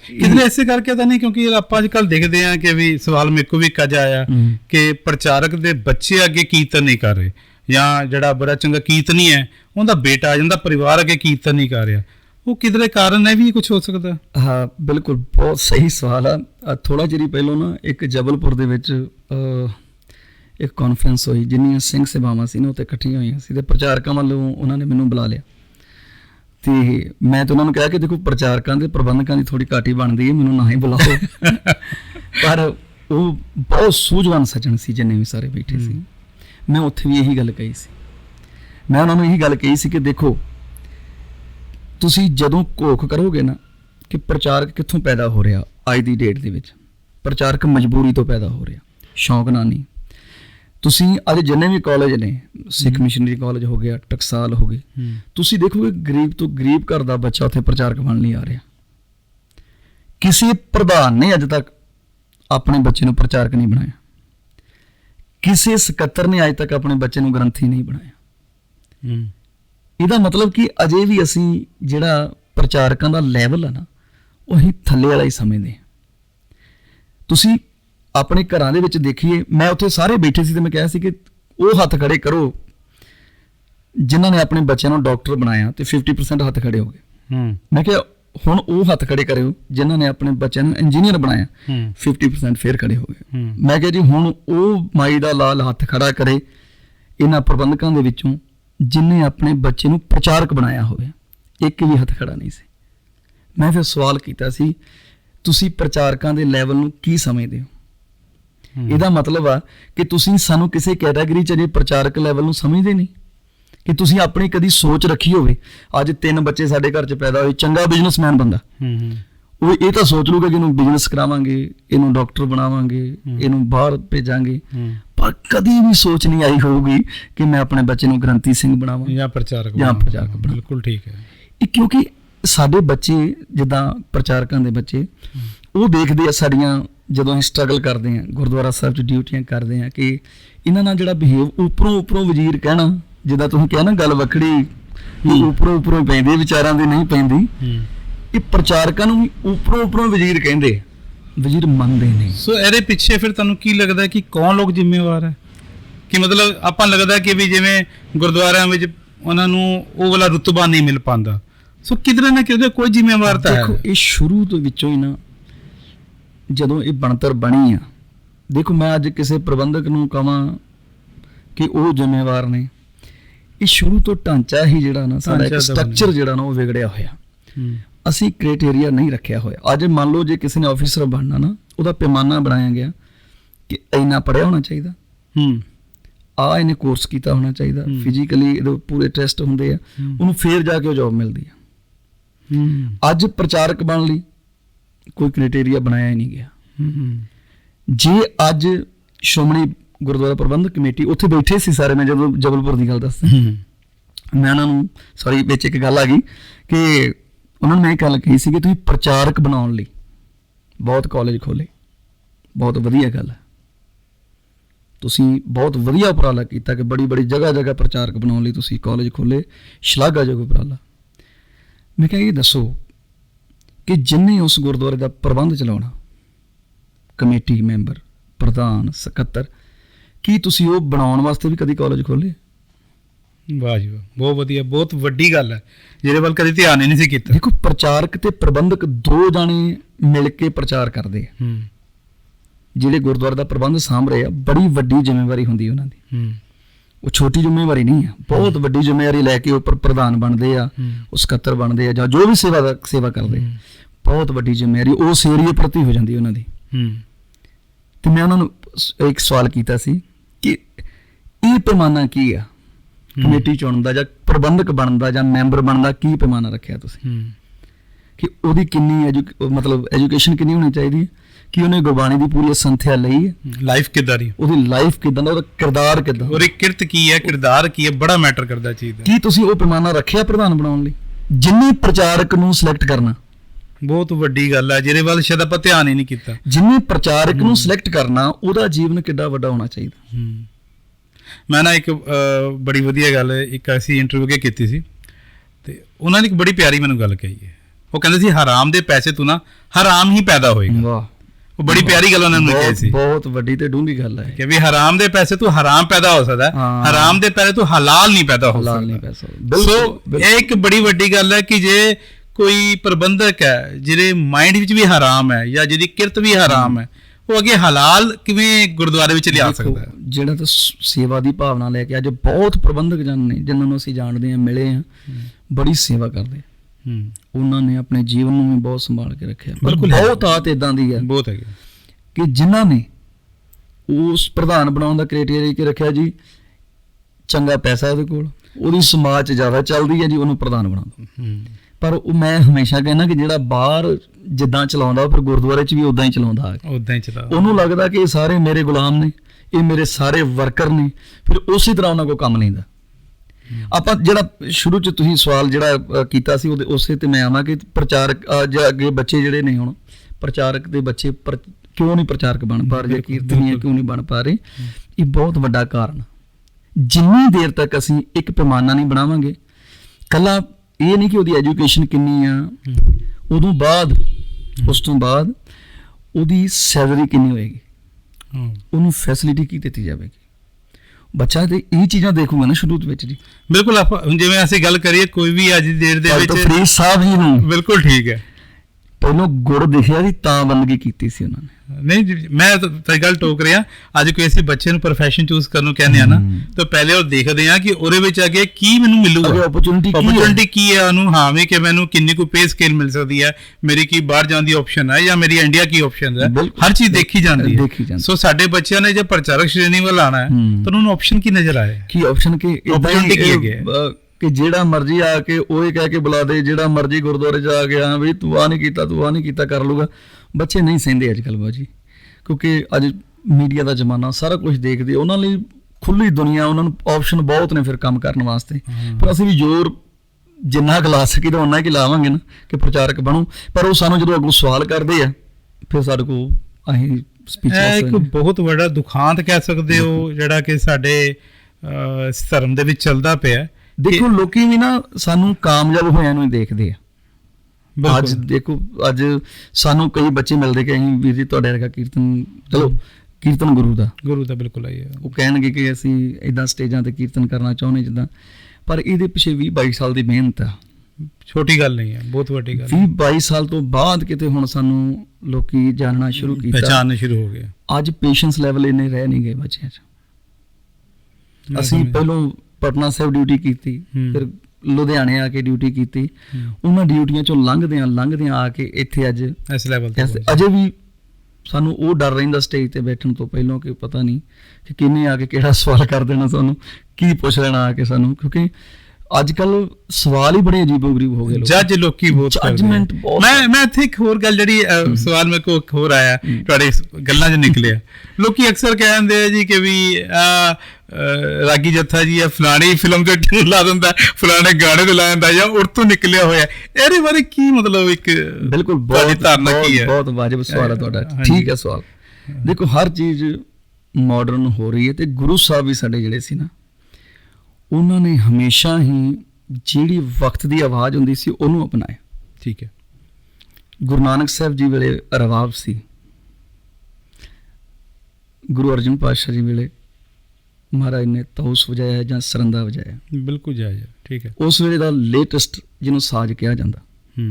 ਕਿਤੇ ਐਸੇ ਕਰਕੇ ਤਾਂ ਨਹੀਂ ਕਿਉਂਕਿ ਆਪਾਂ ਅੱਜ ਕੱਲ ਦੇਖਦੇ ਆ ਕਿ ਵੀ ਸਵਾਲ ਮੇਰੇ ਕੋ ਵੀ ਕੱਜ ਆਇਆ। ਕਿ ਪ੍ਰਚਾਰਕ ਦੇ ਬੱਚੇ ਅੱਗੇ ਕੀਰਤਨ ਨਹੀਂ ਕਰ ਰਹੇ ਜਾਂ ਜਿਹੜਾ ਬੜਾ ਚੰਗਾ ਕੀਰਤਨੀ ਹੈ ਉਹਦਾ ਬੇਟਾ ਆ ਜਾਂਦਾ ਪਰਿਵਾਰ ਅੱਗੇ ਕੀਰਤਨ ਨਹੀਂ ਕਰ ਰਿਹਾ। ਉਹ ਕਿਧਰੇ ਕਾਰਨ ਹੈ ਵੀ ਕੁਝ ਹੋ ਸਕਦਾ? ਹਾਂ ਬਿਲਕੁਲ ਬਹੁਤ ਸਹੀ ਸਵਾਲ ਆ। ਥੋੜਾ ਚਿਰ ਹੀ ਪਹਿਲਾਂ ਨਾ ਇੱਕ ਜਬਲਪੁਰ ਦੇ ਵਿੱਚ ਇੱਕ ਕਾਨਫਰੰਸ ਹੋਈ ਜਿੰਨੀਆਂ ਸਿੰਘ ਸਭਾਵਾਂ ਸੀ ਨਾ ਉੱਤੇ ਇਕੱਠੀਆਂ ਹੋਈਆਂ ਸੀ ਤੇ ਪ੍ਰਚਾਰਕਾਂ ਵੱਲੋਂ ਉਹਨਾਂ ਨੇ ਮੈਨੂੰ ਬੁਲਾ ਲਿਆ। ਤੇ ਮੈਂ ਤਾਂ ਉਹਨਾਂ ਨੂੰ ਕਿਹਾ ਕਿ ਦੇਖੋ ਪ੍ਰਚਾਰਕਾਂ ਦੇ ਪ੍ਰਬੰਧਕਾਂ ਦੀ ਥੋੜੀ ਘਾਟੀ ਬਣਦੀ ਹੈ ਮੈਨੂੰ ਨਾ ਹੀ ਬੁਲਾਓ। ਪਰ ਉਹ ਬਹੁਤ ਸੂਝਵਾਨ ਸੱਜਣ ਸੀ ਜਿੰਨੇ ਵੀ ਸਾਰੇ ਬੈਠੇ ਸੀ। ਮੈਂ ਉੱਥੇ ਵੀ ਇਹੀ ਗੱਲ ਕਹੀ ਸੀ। ਮੈਂ ਉਹਨਾਂ ਨੂੰ ਇਹੀ ਗੱਲ ਕਹੀ ਸੀ ਕਿ ਦੇਖੋ ਤੁਸੀਂ ਜਦੋਂ ਘੋਖ ਕਰੋਗੇ ਨਾ ਕਿ ਪ੍ਰਚਾਰਕ ਕਿੱਥੋਂ ਪੈਦਾ ਹੋ ਰਿਹਾ ਅੱਜ ਦੀ ਡੇਟ ਦੇ ਵਿੱਚ ਪ੍ਰਚਾਰਕ ਮਜਬੂਰੀ ਤੋਂ ਪੈਦਾ ਹੋ ਰਿਹਾ। ਸ਼ੌਂਕ ਨਾਲ ਨਹੀਂ। ਤੁਸੀਂ ਅੱਜ ਜਿੰਨੇ ਵੀ ਕਾਲਜ ਨੇ ਸਿੱਖ ਮਿਸ਼ਨਰੀ ਕਾਲਜ ਹੋ ਗਿਆ ਟਕਸਾਲ ਹੋ ਗਏ ਤੁਸੀਂ ਦੇਖੋਗੇ ਗਰੀਬ ਤੋਂ ਗਰੀਬ ਘਰ ਦਾ ਬੱਚਾ ਉੱਥੇ ਪ੍ਰਚਾਰਕ ਬਣਨ ਲਈ ਆ ਰਿਹਾ। ਕਿਸੇ ਪ੍ਰਧਾਨ ਨੇ ਅੱਜ ਤੱਕ ਆਪਣੇ ਬੱਚੇ ਨੂੰ ਪ੍ਰਚਾਰਕ ਨਹੀਂ ਬਣਾਇਆ। ਕਿਸੇ ਸਕੱਤਰ ਨੇ ਅੱਜ ਤੱਕ ਆਪਣੇ ਬੱਚੇ ਨੂੰ ਗ੍ਰੰਥੀ ਨਹੀਂ ਬਣਾਇਆ। ਇਹਦਾ ਮਤਲਬ ਕਿ ਅਜੇ ਵੀ ਅਸੀਂ ਜਿਹੜਾ ਪ੍ਰਚਾਰਕਾਂ ਦਾ ਲੈਵਲ ਆ ਨਾ ਉਹ ਥੱਲੇ ਵਾਲਾ ਹੀ ਸਮਝਦੇ ਤੁਸੀਂ ਆਪਣੇ ਘਰਾਂ ਦੇ ਵਿੱਚ ਦੇਖੀਏ ਮੈਂ ਉੱਥੇ ਸਾਰੇ ਬੈਠੇ ਸੀ ਤੇ ਮੈਂ ਕਿਹਾ ਸੀ ਕਿ ਉਹ ਹੱਥ ਖੜੇ ਕਰੋ। ਜਿਨ੍ਹਾਂ ਨੇ ਆਪਣੇ ਬੱਚਿਆਂ ਨੂੰ ਡਾਕਟਰ ਬਣਾਇਆ ਤੇ 50% ਹੱਥ ਖੜੇ ਹੋ ਗਏ। ਹੂੰ। ਮੈਂ ਕਿਹਾ ਹੁਣ ਉਹ ਹੱਥ ਖੜੇ ਕਰਿਓ ਜਿਨ੍ਹਾਂ ਨੇ ਆਪਣੇ ਬੱਚਿਆਂ ਨੂੰ ਇੰਜੀਨੀਅਰ ਬਣਾਇਆ ਹੂੰ। 50% ਫੇਰ ਖੜੇ ਹੋ ਗਏ। ਮੈਂ ਕਿਹਾ ਜੀ ਹੁਣ ਉਹ ਮਾਈ ਦਾ ਲਾਲ ਹੱਥ ਖੜਾ ਕਰੇ ਇਹਨਾਂ ਪ੍ਰਬੰਧਕਾਂ ਦੇ ਵਿੱਚੋਂ ਜਿਨ੍ਹਾਂ ਆਪਣੇ ਬੱਚੇ ਨੂੰ ਪ੍ਰਚਾਰਕ ਬਣਾਇਆ ਹੋਵੇ ਇੱਕ ਵੀ ਹੱਥ ਖੜਾ ਨਹੀਂ ਸੀ। ਮੈਂ ਫਿਰ ਸਵਾਲ ਕੀਤਾ ਸੀ ਤੁਸੀਂ ਪ੍ਰਚਾਰਕਾਂ ਦੇ ਲੈਵਲ ਨੂੰ ਕੀ ਸਮਝਦੇ ਹੂੰ। ਇਹਦਾ ਮਤਲਬ ਆ ਕਿ ਤੁਸੀਂ ਸਾਨੂੰ ਕਿਸੇ ਕੈਟਾਗਰੀ ਚ ਜੇ ਪ੍ਰਚਾਰਕ ਲੈਵਲ ਨੂੰ ਸਮਝਦੇ ਨਹੀਂ। ਕਿ ਤੁਸੀਂ ਆਪਣੀ ਕਦੀ ਸੋਚ ਰੱਖੀ ਹੋਵੇ ਅੱਜ ਤਿੰਨ ਬੱਚੇ ਸਾਡੇ ਘਰ ਚ ਪੈਦਾ ਹੋਏ ਚੰਗਾ ਬਿਜ਼ਨਸਮੈਨ ਬੰਦਾ। ਹੂੰ ਹੂੰ। ਉਹ ਇਹ ਤਾਂ ਸੋਚ ਲੂਗਾ ਕਿ ਇਹਨੂੰ ਬਿਜ਼ਨਸ ਕਰਾਵਾਂਗੇ ਇਹਨੂੰ ਡਾਕਟਰ ਬਣਾਵਾਂਗੇ। ਇਹਨੂੰ ਬਾਹਰ ਭੇਜਾਂਗੇ। ਪਰ ਕਦੀ ਵੀ ਸੋਚ ਨਹੀਂ ਆਈ ਹੋਊਗੀ ਕਿ ਮੈਂ ਆਪਣੇ ਬੱਚੇ ਨੂੰ ਗ੍ਰੰਥੀ ਸਿੰਘ ਬਣਾਵਾਂ। ਜਾਂ ਪ੍ਰਚਾਰਕ ਜਾਂ। ਪ੍ਰਚਾਰਕ। ਬਿਲਕੁਲ ਠੀਕ ਹੈ। ਇਹ ਕਿਉਂਕਿ ਸਾਡੇ ਬੱਚੇ ਜਿੱਦਾਂ ਪ੍ਰਚਾਰਕਾਂ ਦੇ ਬੱਚੇ ਉਹ ਦੇਖਦੇ ਆ ਸਾਡੀਆਂ ਜਦੋਂ ਅਸੀਂ ਸਟਰਗਲ ਕਰਦੇ ਆ ਗੁਰਦੁਆਰਾ ਸਾਹਿਬ 'ਚ ਡਿਊਟੀਆਂ ਕਰਦੇ ਆ ਕਿ ਇਹਨਾਂ ਨਾਲ ਜਿਹੜਾ ਬਿਹੇਵ ਉੱਪਰੋਂ ਉੱਪਰੋਂ ਵਜ਼ੀਰ ਕਹਿਣਾ ਜਿੱਦਾਂ ਤੁਸੀਂ ਕਿਹਾ ਨਾ ਗੱਲ ਵੱਖੜੀ ਹੂੰ। ਉੱਪਰੋਂ ਉੱਪਰੋਂ ਹੀ ਪੈਂਦੀ ਵਿਚਾਰਾਂ ਦੇ ਨਹੀਂ ਪੈਂਦੀ। ਹੂੰ। ਇਹ ਪ੍ਰਚਾਰਕਾਂ ਨੂੰ ਵੀ ਉੱਪਰੋਂ ਉੱਪਰੋਂ ਵਜ਼ੀਰ ਕਹਿੰਦੇ ਵਜ਼ੀਰ ਮੰਨਦੇ ਨਹੀਂ। ਸੋ ਇਹਦੇ ਪਿੱਛੇ ਫਿਰ ਤੁਹਾਨੂੰ ਕੀ ਲੱਗਦਾ ਕਿ ਕੌਣ ਲੋਕ ਜ਼ਿੰਮੇਵਾਰ ਹੈ? ਕਿ ਮਤਲਬ ਆਪਾਂ ਲੱਗਦਾ ਕਿ ਵੀ ਜਿਵੇਂ ਗੁਰਦੁਆਰਿਆਂ ਵਿੱਚ ਉਹਨਾਂ ਨੂੰ ਉਹ ਵਾਲਾ ਰੁਤਬਾ ਨਹੀਂ ਮਿਲ ਪਾਉਂਦਾ। ਸੋ ਕਿਧਰੇ ਨਾ ਕਿਧਰੇ ਕੋਈ ਜ਼ਿੰਮੇਵਾਰ ਤਾਂ ਹੈ। ਦੇਖੋ ਇਹ ਸ਼ੁਰੂ ਤੋਂ ਵਿੱਚੋਂ ਹੀ ਨਾ ਜਦੋਂ ਇਹ ਬਣਤਰ ਬਣੀ ਆ ਦੇਖੋ ਮੈਂ ਅੱਜ ਕਿਸੇ ਪ੍ਰਬੰਧਕ ਨੂੰ ਕਹਾਂ ਕਿ ਉਹ ਜ਼ਿੰਮੇਵਾਰ ਨੇ। ਇਹ ਸ਼ੁਰੂ ਤੋਂ ਢਾਂਚਾ ਹੀ ਜਿਹੜਾ ਨਾ ਸਾਡਾ ਇੱਕ ਸਟਰਕਚਰ ਜਿਹੜਾ ਨਾ ਉਹ ਵਿਗੜਿਆ ਹੋਇਆ। ਅਸੀਂ ਕ੍ਰਾਈਟੇਰੀਆ ਨਹੀਂ ਰੱਖਿਆ ਹੋਇਆ। ਅੱਜ ਮੰਨ ਲਓ ਜੇ ਕਿਸੇ ਨੇ ਆਫੀਸਰ ਬਣਨਾ ਨਾ ਉਹਦਾ ਪੈਮਾਨਾ ਬਣਾਇਆ ਗਿਆ ਕਿ ਇੰਨਾ ਪੜਿਆ ਹੋਣਾ ਚਾਹੀਦਾ। ਹੂੰ। ਆ ਇਹਨੇ ਕੋਰਸ ਕੀਤਾ ਹੋਣਾ ਚਾਹੀਦਾ। ਫਿਜ਼ੀਕਲੀ ਇਹਦੇ ਪੂਰੇ ਟੈਸਟ ਹੁੰਦੇ ਆ। ਉਹਨੂੰ ਫੇਰ ਜਾ ਕੇ ਉਹ ਜੌਬ ਮਿਲਦੀ ਆ। ਹੂੰ। ਅੱਜ ਪ੍ਰਚਾਰਕ ਬਣਨ ਲਈ। ਕੋਈ ਕ੍ਰਾਈਟੇਰੀਆ ਬਣਾਇਆ ਹੀ ਨਹੀਂ ਗਿਆ। ਜੇ ਅੱਜ ਸ਼੍ਰੋਮਣੀ ਗੁਰਦੁਆਰਾ ਪ੍ਰਬੰਧਕ ਕਮੇਟੀ ਉੱਥੇ ਬੈਠੇ ਸੀ ਸਾਰੇ ਮੈਂ ਜਦੋਂ ਜਬਲਪੁਰ ਦੀ ਗੱਲ ਦੱਸਦਾ ਹੂੰ। ਮੈਂ ਉਹਨਾਂ ਨੂੰ ਸੌਰੀ ਵਿੱਚ ਇੱਕ ਗੱਲ ਆ ਗਈ ਕਿ ਉਹਨਾਂ ਨੇ ਇਹ ਗੱਲ ਕਹੀ ਸੀ ਕਿ ਤੁਸੀਂ ਪ੍ਰਚਾਰਕ ਬਣਾਉਣ ਲਈ ਬਹੁਤ ਕਾਲਜ ਖੋਲੇ ਬਹੁਤ ਵਧੀਆ ਗੱਲ ਹੈ। ਤੁਸੀਂ ਬਹੁਤ ਵਧੀਆ ਉਪਰਾਲਾ ਕੀਤਾ ਕਿ ਬੜੀ ਬੜੀ ਜਗ੍ਹਾ ਜਗ੍ਹਾ ਪ੍ਰਚਾਰਕ ਬਣਾਉਣ ਲਈ ਤੁਸੀਂ ਕਾਲਜ ਖੋਲੇ ਸ਼ਲਾਘਾਯੋਗ ਉਪਰਾਲਾ। ਮੈਂ ਕਿਹਾ ਇਹ ਦੱਸੋ ਕਿ ਜਿੰਨੇ ਉਸ ਗੁਰਦੁਆਰੇ ਦਾ ਪ੍ਰਬੰਧ ਚਲਾਉਣਾ ਕਮੇਟੀ ਮੈਂਬਰ ਪ੍ਰਧਾਨ ਸਕੱਤਰ ਕੀ ਤੁਸੀਂ ਉਹ ਬਣਾਉਣ ਵਾਸਤੇ ਵੀ ਕਦੀ ਕਾਲਜ ਖੋਲੇ ਵਾਹ ਜੀ ਵਾਹ ਬਹੁਤ ਵਧੀਆ ਬਹੁਤ ਵੱਡੀ ਗੱਲ ਹੈ। ਜਿਹਦੇ ਵੱਲ ਕਦੇ ਧਿਆਨ ਹੀ ਨਹੀਂ ਸੀ ਕੀਤਾ। ਦੇਖੋ ਪ੍ਰਚਾਰਕ ਤੇ ਪ੍ਰਬੰਧਕ ਦੋ ਜਾਣੇ ਮਿਲ ਕੇ ਪ੍ਰਚਾਰ ਕਰਦੇ ਆ। ਹੂੰ। ਜਿਹੜੇ ਗੁਰਦੁਆਰੇ ਦਾ ਪ੍ਰਬੰਧ ਸਾਂਭ ਰਹੇ ਆ ਬੜੀ ਵੱਡੀ ਜ਼ਿੰਮੇਵਾਰੀ ਹੁੰਦੀ ਉਹਨਾਂ ਦੀ। ਹੂੰ। ਉਹ ਛੋਟੀ ਜ਼ਿੰਮੇਵਾਰੀ ਨਹੀਂ ਆ ਬਹੁਤ ਵੱਡੀ ਜ਼ਿੰਮੇਵਾਰੀ ਲੈ ਕੇ ਉੱਪਰ ਪ੍ਰਧਾਨ ਬਣਦੇ ਆ। ਉਹ ਸਕੱਤਰ ਬਣਦੇ ਆ ਜਾਂ ਜੋ ਵੀ ਸੇਵਾ ਦਾ ਸੇਵਾ ਕਰਦੇ। ਬਹੁਤ ਵੱਡੀ ਜ਼ਿੰਮੇਵਾਰੀ ਉਸ ਏਰੀਏ ਪ੍ਰਤੀ ਹੋ ਜਾਂਦੀ ਉਹਨਾਂ ਦੀ। ਹੂੰ। ਤੇ ਮੈਂ ਉਹਨਾਂ ਨੂੰ ਇੱਕ ਸਵਾਲ ਕੀਤਾ ਸੀ ਕਿ ਇਹ ਪੈਮਾਨਾ ਕੀ ਆ? ਕਮੇਟੀ ਚੁਣਨ ਦਾ ਜਾਂ ਪ੍ਰਬੰਧਕ ਬਣਨ ਦਾ ਜਾਂ ਮੈਂਬਰ ਬਣਨ ਦਾ ਕੀ ਪੈਮਾਨਾ ਰੱਖਿਆ ਤੁਸੀਂ? ਹੂੰ। ਕਿ ਉਹਦੀ ਕਿੰਨੀ ਮਤਲਬ ਐਜੂਕੇਸ਼ਨ ਕਿੰਨੀ ਹੋਣੀ ਚਾਹੀਦੀ ਹੈ? ਕਿ ਉਹਨੇ ਗੁਰਬਾਣੀ ਦੀ ਪੂਰੀ ਸੰਥਿਆ ਲਈ ਲਾਈਫ ਕਿੱਦਾਂ ਦੀ ਉਹਦੀ ਲਾਈਫ ਕਿਦਾਂ ਦਾ ਉਹਦਾ ਕਿਰਦਾਰ ਕਿਦਾਂ? ਇਹ ਕਿਰਤ ਕੀ ਹੈ ਕਿਰਦਾਰ ਕੀ ਹੈ? ਬੜਾ ਮੈਟਰ ਕਰਦਾ ਚੀਜ਼ ਦਾ। ਕੀ ਤੁਸੀਂ ਉਹ ਪੈਮਾਨਾ ਰੱਖਿਆ ਪ੍ਰਧਾਨ ਬਣਾਉਣ ਲਈ? ਜਿੰਨੇ ਪ੍ਰਚਾਰਕ ਨੂੰ ਸਿਲੈਕਟ ਕਰਨਾ। ਬਹੁਤ ਵੱਡੀ ਗੱਲ ਹੈ ਜਿਹਦੇ ਵੱਲ ਸ਼ਾਇਦ ਆਪਾਂ ਧਿਆਨ ਹੀ ਨਹੀਂ ਕੀਤਾ। ਜਿੰਨੇ ਪ੍ਰਚਾਰਕ ਨੂੰ ਸਿਲੈਕਟ ਕਰਨਾ ਉਹਦਾ ਜੀਵਨ ਕਿੱਡਾ ਵੱਡਾ ਹੋਣਾ ਚਾਹੀਦਾ। ਮੈਂ ਨਾ ਇੱਕ ਬੜੀ ਵਧੀਆ ਗੱਲ ਇੱਕ ਅਸੀਂ ਇੰਟਰਵਿਊ ਕੇ ਕੀਤੀ ਸੀ। ਤੇ ਉਹਨਾਂ ਨੇ ਇੱਕ ਬੜੀ ਪਿਆਰੀ ਮੈਨੂੰ ਗੱਲ ਕਹੀ ਹੈ। ਉਹ ਕਹਿੰਦੇ ਸੀ ਹਰਾਮ ਦੇ ਪੈਸੇ ਤੋਂ ਨਾ ਹਰਾਮ ਹੀ ਪੈਦਾ ਹੋਏਗਾ। ਵਾਹ। ਉਹ ਬੜੀ ਪਿਆਰੀ ਗੱਲ ਉਹਨਾਂ ਨੇ ਕਹੀ ਸੀ। ਬਹੁਤ ਵੱਡੀ ਤੇ ਡੂੰਘੀ ਗੱਲ ਹੈ। ਕਿ ਵੀ ਹਰਾਮ ਦੇ ਪੈਸੇ ਤੋਂ ਹਰਾਮ ਪੈਦਾ ਹੋ ਸਕਦਾ। ਹਰਾਮ ਦੇ ਪੈਸੇ ਤੋਂ ਹਲਾਲ ਨਹੀਂ ਪੈਦਾ ਹੋ ਹਲਾਲ ਨਹੀਂ ਸਕਦਾ। ਪੈਸਾ ਸੋ ਇਹ ਇੱਕ ਬੜੀ ਵੱਡੀ ਗੱਲ ਹੈ ਕਿ ਜੇ ਕੋਈ ਪ੍ਰਬੰਧਕ ਹੈ ਜਿਹਦੇ ਮਾਈਂਡ ਵਿੱਚ ਵੀ ਹਰਾਮ ਹੈ ਜਾਂ ਜਿਹਦੀ ਕਿਰਤ ਵੀ ਹਰਾਮ ਹੈ ਉਹ ਅੱਗੇ ਹਲਾਲ ਕਿਵੇਂ ਗੁਰਦੁਆਰੇ ਵਿੱਚ ਲਿਆ ਸਕਦਾ ਹੈ? ਜਿਹੜਾ ਤਾਂ ਸੇਵਾ ਦੀ ਭਾਵਨਾ ਲੈ ਕੇ ਅੱਜ ਬਹੁਤ ਪ੍ਰਬੰਧਕ ਜਨ ਨੇ ਜਿਨ੍ਹਾਂ ਨੂੰ ਅਸੀਂ ਜਾਣਦੇ ਹਾਂ ਮਿਲੇ ਹਾਂ ਬੜੀ ਸੇਵਾ ਕਰਦੇ ਹੂੰ। ਉਹਨਾਂ ਨੇ ਆਪਣੇ ਜੀਵਨ ਨੂੰ ਵੀ ਬਹੁਤ ਸੰਭਾਲ ਕੇ ਰੱਖਿਆ। ਪਰ ਬਿਲਕੁਲ। ਬਹੁਤ ਆਤ ਇਦਾਂ ਦੀ ਹੈ ਬਹੁਤ ਹੈਗੇ। ਕਿ ਜਿਨ੍ਹਾਂ ਨੇ ਉਸ ਪ੍ਰਧਾਨ ਬਣਾਉਣ ਦਾ ਕ੍ਰਾਈਟੇਰੀਆ ਕਿ ਰੱਖਿਆ ਜੀ? ਚੰਗਾ ਪੈਸਾ ਉਹਦੇ ਕੋਲ ਉਹਦੀ ਸਮਾਜ 'ਚ ਜ਼ਿਆਦਾ ਚੱਲਦੀ ਹੈ ਜੀ ਉਹਨੂੰ ਪ੍ਰਧਾਨ ਬਣਾ ਹੂੰ। ਪਰ ਉਹ ਮੈਂ ਹਮੇਸ਼ਾ ਕਹਿੰਦਾ ਕਿ ਜਿਹੜਾ ਬਾਹਰ ਜਿੱਦਾਂ ਚਲਾਉਂਦਾ ਫਿਰ ਗੁਰਦੁਆਰੇ 'ਚ ਵੀ ਉਦਾਂ ਹੀ ਚਲਾਉਂਦਾ ਆ ਕੇ। ਉਦਾਂ ਹੀ ਚਲਾ ਉਹਨੂੰ ਲੱਗਦਾ ਕਿ ਇਹ ਸਾਰੇ ਮੇਰੇ ਗੁਲਾਮ ਨੇ ਇਹ ਮੇਰੇ ਸਾਰੇ ਵਰਕਰ ਨੇ ਫਿਰ ਉਸੇ ਤਰ੍ਹਾਂ ਉਹਨਾਂ ਕੋਲ ਕੰਮ ਲੈਂਦਾ। ਆਪਾਂ ਜਿਹੜਾ ਸ਼ੁਰੂ ਚ ਤੁਸੀਂ ਸਵਾਲ ਜਿਹੜਾ ਕੀਤਾ ਸੀ ਉਹਦੇ ਉਸੇ ਤੇ ਮੈਂ ਆਵਾਂ ਕਿ ਪ੍ਰਚਾਰਕ ਜਾਂ ਅੱਗੇ ਬੱਚੇ ਜਿਹੜੇ ਨੇ ਹੁਣ ਪ੍ਰਚਾਰਕ ਦੇ ਬੱਚੇ ਕਿਉਂ ਨਹੀਂ ਪ੍ਰਚਾਰਕ ਬਣ ਪਾ ਰਹੇ ਕੀਰਤਨੀਆਂ ਕਿਉਂ ਨਹੀਂ ਬਣ ਪਾ ਰਹੇ? ਇਹ ਬਹੁਤ ਵੱਡਾ ਕਾਰਨ। ਜਿੰਨੀ ਦੇਰ ਤੱਕ ਅਸੀਂ ਇੱਕ ਪੈਮਾਨਾ ਨਹੀਂ ਬਣਾਵਾਂਗੇ ਕੱਲਾ ਇਹ ਨਹੀਂ ਕਿ ਉਹਦੀ ਐਜੂਕੇਸ਼ਨ ਕਿੰਨੀ ਆ ਉਦੋਂ ਬਾਅਦ ਉਸ ਤੋਂ ਬਾਅਦ ਉਹਦੀ ਸੈਲਰੀ ਕਿੰਨੀ ਹੋਏਗੀ? ਉਹਨੂੰ ਫੈਸਿਲਿਟੀ ਕੀ ਦਿੱਤੀ ਜਾਵੇਗੀ? ਬੱਚਾ ਤੇ ਇਹ ਚੀਜ਼ਾਂ ਦੇਖੂਗਾ ਨਾ ਸ਼ੁਰੂ ਦੇ ਵਿੱਚ ਜੀ। ਬਿਲਕੁਲ ਆਪਾਂ ਜਿਵੇਂ ਅਸੀਂ ਗੱਲ ਕਰੀਏ ਕੋਈ ਵੀ ਅੱਜ ਦੀ ਡੇਟ ਦੇ ਵਿੱਚ ਫਰੀਦ ਸਾਹਿਬ ਜੀ ਨੂੰ ਬਿਲਕੁਲ ਠੀਕ ਹੈ। ਪਹਿਲਾਂ ਗੁੜ ਦਿਖਿਆ ਸੀ ਤਾਂ ਬੰਦਗੀ ਕੀਤੀ ਸੀ ਉਹਨਾਂ ਨੇ ਨਹੀਂ ਜੀ, ਮੈਂ ਤਾਂ ਤਾਂ ਗੱਲ ਟੋਕ ਰਿਹਾ ਅੱਜ ਕੋਈ ਅਸੀਂ ਬੱਚੇ ਨੂੰ profession ਚੂਜ਼ ਕਰਨ ਨੂੰ ਕਹਿੰਦੇ ਆ ਨਾ। ਤਾਂ ਪਹਿਲੇ ਉਹ ਦੇਖਦੇ ਆ ਕਿ ਉਹਦੇ ਵਿੱਚ ਅੱਗੇ ਕੀ ਮੈਨੂੰ ਮਿਲੂਗਾ opportunity ਕੀ ਹੈ? Opportunity ਕੀ ਹੈ ਉਹਨੂੰ ਹਾਂ ਵੀ ਕਿ ਮੈਨੂੰ ਕਿੰਨੀ ਕੁ ਪੇ ਸਕੇਲ ਮਿਲ ਸਕਦੀ ਹੈ ਮੇਰੀ ਕੀ ਬਾਹਰ ਜਾਣ ਦੀ ਆਪਸ਼ਨ ਹੈ ਜਾਂ ਮੇਰੀ ਇੰਡੀਆ ਕੀ ਆਪਸ਼ਨ ਹੈ ਬਿਲਕੁਲ। ਹਰ ਚੀਜ਼ ਦੇਖੀ ਜਾਂਦੀ ਹੈ ਦੇਖੀ ਜਾਂਦੀ। ਸੋ ਸਾਡੇ ਬੱਚਿਆਂ ਨੇ ਜੇ ਪ੍ਰਚਾਰਕ ਸ਼੍ਰੇਣੀ ਵੱਲ ਆਣਾ ਹੈ। ਤਾਂ ਉਹਨਾਂ ਨੂੰ ਆਪਸ਼ਨ ਕੀ ਨਜ਼ਰ ਆਇਆ ਕੀ ਆਪਸ਼ਨ ਕਿ ਏਦਾਂ ਹੀ, Opportunity ਕੀ ਹੈਗੀ ਹੈ? ਕਿ ਜਿਹੜਾ ਮਰਜ਼ੀ ਆ ਕੇ ਉਹ ਹੀ ਕਹਿ ਕੇ ਬੁਲਾ ਦੇ ਜਿਹੜਾ ਮਰਜ਼ੀ ਗੁਰਦੁਆਰੇ ਜਾ ਕੇ ਆ ਵੀ ਤੂੰ ਆ ਨਹੀਂ ਕੀਤਾ ਤੂੰ ਆ ਨਹੀਂ ਕੀਤਾ ਕਰ ਲੂਗਾ ਬੱਚੇ ਨਹੀਂ ਸਹਿੰਦੇ ਅੱਜ ਕੱਲ੍ਹ ਬਾਜੀ ਕਿਉਂਕਿ ਅੱਜ ਮੀਡੀਆ ਦਾ ਜ਼ਮਾਨਾ ਸਾਰਾ ਕੁਝ ਦੇਖਦੇ ਉਹਨਾਂ ਲਈ ਖੁੱਲੀ ਦੁਨੀਆ ਉਹਨਾਂ ਨੂੰ ਆਪਸ਼ਨ ਬਹੁਤ ਨੇ ਫਿਰ ਕੰਮ ਕਰਨ ਵਾਸਤੇ। ਪਰ ਅਸੀਂ ਵੀ ਜ਼ੋਰ ਜਿੰਨਾ ਕੁ ਲਾ ਸਕੀ ਤਾਂ ਉਹਨਾਂ ਕਿ ਲਾਵਾਂਗੇ ਨਾ ਕਿ ਪ੍ਰਚਾਰਕ ਬਣੋ। ਪਰ ਉਹ ਸਾਨੂੰ ਜਦੋਂ ਅੱਗੋਂ ਸਵਾਲ ਕਰਦੇ ਆ ਫਿਰ ਸਾਡੇ ਕੋਲ ਅਸੀਂ ਇਹ ਸਪੀਚਲੈਸ ਇੱਕ ਬਹੁਤ ਵੱਡਾ ਦੁਖਾਂਤ ਕਹਿ ਸਕਦੇ ਹੋ ਜਿਹੜਾ ਕਿ ਸਾਡੇ ਧਰਮ ਦੇ ਵਿੱਚ ਚੱਲਦਾ ਪਿਆ। ਹੈ। ਦੇਖੋ ਲੋਕੀ ਵੀ ਨਾ ਸਾਨੂੰ ਕਾਮਯਾਬ ਹੋਇਆਂ ਨੂੰ ਹੀ ਦੇਖਦੇ ਆ। ਅੱਜ ਦੇਖੋ ਅੱਜ ਸਾਨੂੰ ਕਈ ਬੱਚੇ ਮਿਲਦੇ ਕਿ ਅਸੀਂ ਵੀਰ ਜੀ ਤੁਹਾਡੇ ਵਰਗਾ ਕੀਰਤਨ ਚਲੋ ਕੀਰਤਨ ਗੁਰੂ ਦਾ। ਗੁਰੂ ਦਾ ਬਿਲਕੁਲ ਆਈ ਹੈ। ਉਹ ਕਹਿਣਗੇ ਕਿ ਅਸੀਂ ਇਦਾਂ ਸਟੇਜਾਂ ਤੇ ਕੀਰਤਨ ਕਰਨਾ ਚਾਹੁੰਦੇ ਜਿੱਦਾਂ। ਪਰ ਇਹਦੇ ਪਿੱਛੇ 20 22 ਸਾਲ ਦੀ ਮਿਹਨਤ ਆ। ਛੋਟੀ ਗੱਲ ਨਹੀਂ ਹੈ ਬਹੁਤ ਵੱਡੀ ਗੱਲ 20 22 ਸਾਲ ਤੋਂ ਬਾਅਦ ਕਿਤੇ ਹੁਣ ਸਾਨੂੰ ਲੋਕੀ ਜਾਣਨਾ ਸ਼ੁਰੂ ਕੀਤਾ। ਪਹਿਚਾਨਣਾ ਸ਼ੁਰੂ ਹੋ ਗਿਆ। ਅੱਜ ਪੇਸ਼ੈਂਸ ਲੈਵਲ ਇੰਨੇ ਰਹਿ ਨਹੀਂ ਗਏ ਬੱਚਿਆਂ 'ਚ। ਅਸੀਂ ਪਹਿਲਾਂ ਪਟਨਾ ਸਾਹਿਬ ਡਿਊਟੀ ਕੀਤੀ। ਫਿਰ ਲੁਧਿਆਣੇ ਆ ਕੇ ਡਿਊਟੀ ਕੀਤੀ। ਉਹਨਾਂ ਡਿਊਟੀਆਂ ਚੋਂ ਲੰਘਦਿਆਂ ਲੰਘਦਿਆਂ ਆ ਕੇ ਇੱਥੇ ਅੱਜ ਇਸ ਲੈਵਲ ਤੇ। ਅਜੇ ਵੀ ਸਾਨੂੰ ਉਹ ਡਰ ਰਹਿੰਦਾ ਸਟੇਜ ਤੇ ਬੈਠਣ ਤੋਂ ਪਹਿਲਾਂ ਕਿ ਪਤਾ ਨਹੀਂ ਕਿ ਕਿੰਨੇ ਆ ਕੇ ਕਿਹੜਾ ਸਵਾਲ ਕਰ ਦੇਣਾ ਸਾਨੂੰ ਕੀ ਪੁੱਛ ਲੈਣਾ ਆ ਕੇ ਸਾਨੂੰ ਕਿਉਂਕਿ ਅੱਜ ਕੱਲ ਸਵਾਲ ਹੀ ਬੜੇ ਅਜੀਬੋ ਗਰੀਬ ਹੋ ਗਏ ਲੋਕ ਜੱਜ ਲੋਕੀ ਬਹੁਤ ਮੈਂ ਮੈਂ ਇੱਥੇ ਇੱਕ ਹੋਰ ਗੱਲ ਜਿਹੜੀ ਸਵਾਲ ਮੇਰੇ ਕੋਲ ਹੋਰ ਆਇਆ ਤੁਹਾਡੇ ਗੱਲਾਂ 'ਚ ਨਿਕਲਿਆ ਲੋਕੀ ਅਕਸਰ ਕਹਿੰਦੇ ਆ ਜੀ ਕਿ ਵੀ ਆ ਰਾਗੀ ਜੱਥਾ ਜੀ ਆ ਫਲਾਣੀ ਫਿਲਮ ਦੇ ਟਿਊਨ ਲਾ ਦਿੰਦਾ ਫਲਾਣੇ ਗਾਣੇ ਤੇ ਲਾ ਦਿੰਦਾ ਜਾਂ ਉਰ ਤੋਂ ਨਿਕਲਿਆ ਹੋਇਆ। ਇਹਦੇ ਬਾਰੇ ਕੀ ਮਤਲਬ ਇੱਕ ਬਿਲਕੁਲ ਬਹੁਤ ਧਾਰਨਾ ਬਹੁਤ- ਕੀ ਹੈ? ਬਹੁਤ ਵਾਜਬ ਸਵਾਲ ਹੈ ਤੁਹਾਡਾ। ਠੀਕ ਹੈ ਸਵਾਲ। ਦੇਖੋ ਹਰ ਚੀਜ਼ ਮਾਡਰਨ ਹੋ ਰਹੀ ਹੈ ਤੇ ਗੁਰੂ ਸਾਹਿਬ ਵੀ ਸਾਡੇ ਜਿਹੜੇ ਸੀ ਨਾ ਉਹਨਾਂ ਨੇ ਹਮੇਸ਼ਾ ਹੀ ਜਿਹੜੀ ਵਕਤ ਦੀ ਆਵਾਜ਼ ਹੁੰਦੀ ਸੀ ਉਹਨੂੰ ਅਪਣਾਇਆ। ਠੀਕ ਹੈ। ਗੁਰੂ ਨਾਨਕ ਸਾਹਿਬ ਜੀ ਵੇਲੇ ਰਵਾਬ ਸੀ। ਗੁਰੂ ਅਰਜਨ ਪਾਤਸ਼ਾਹ ਜੀ ਵੇਲੇ ਮਹਾਰਾਜ ਨੇ ਤੌਸ ਵਜਾਇਆ ਜਾਂ ਸਰੰਦਾ ਵਜਾਇਆ ਬਿਲਕੁਲ ਜਾਇਜ਼ ਹੈ, ਠੀਕ ਹੈ। ਉਸ ਵੇਲੇ ਦਾ ਲੇਟੈਸਟ ਜਿਹਨੂੰ ਸਾਜ਼ ਕਿਹਾ ਜਾਂਦਾ। ਹੂੰ।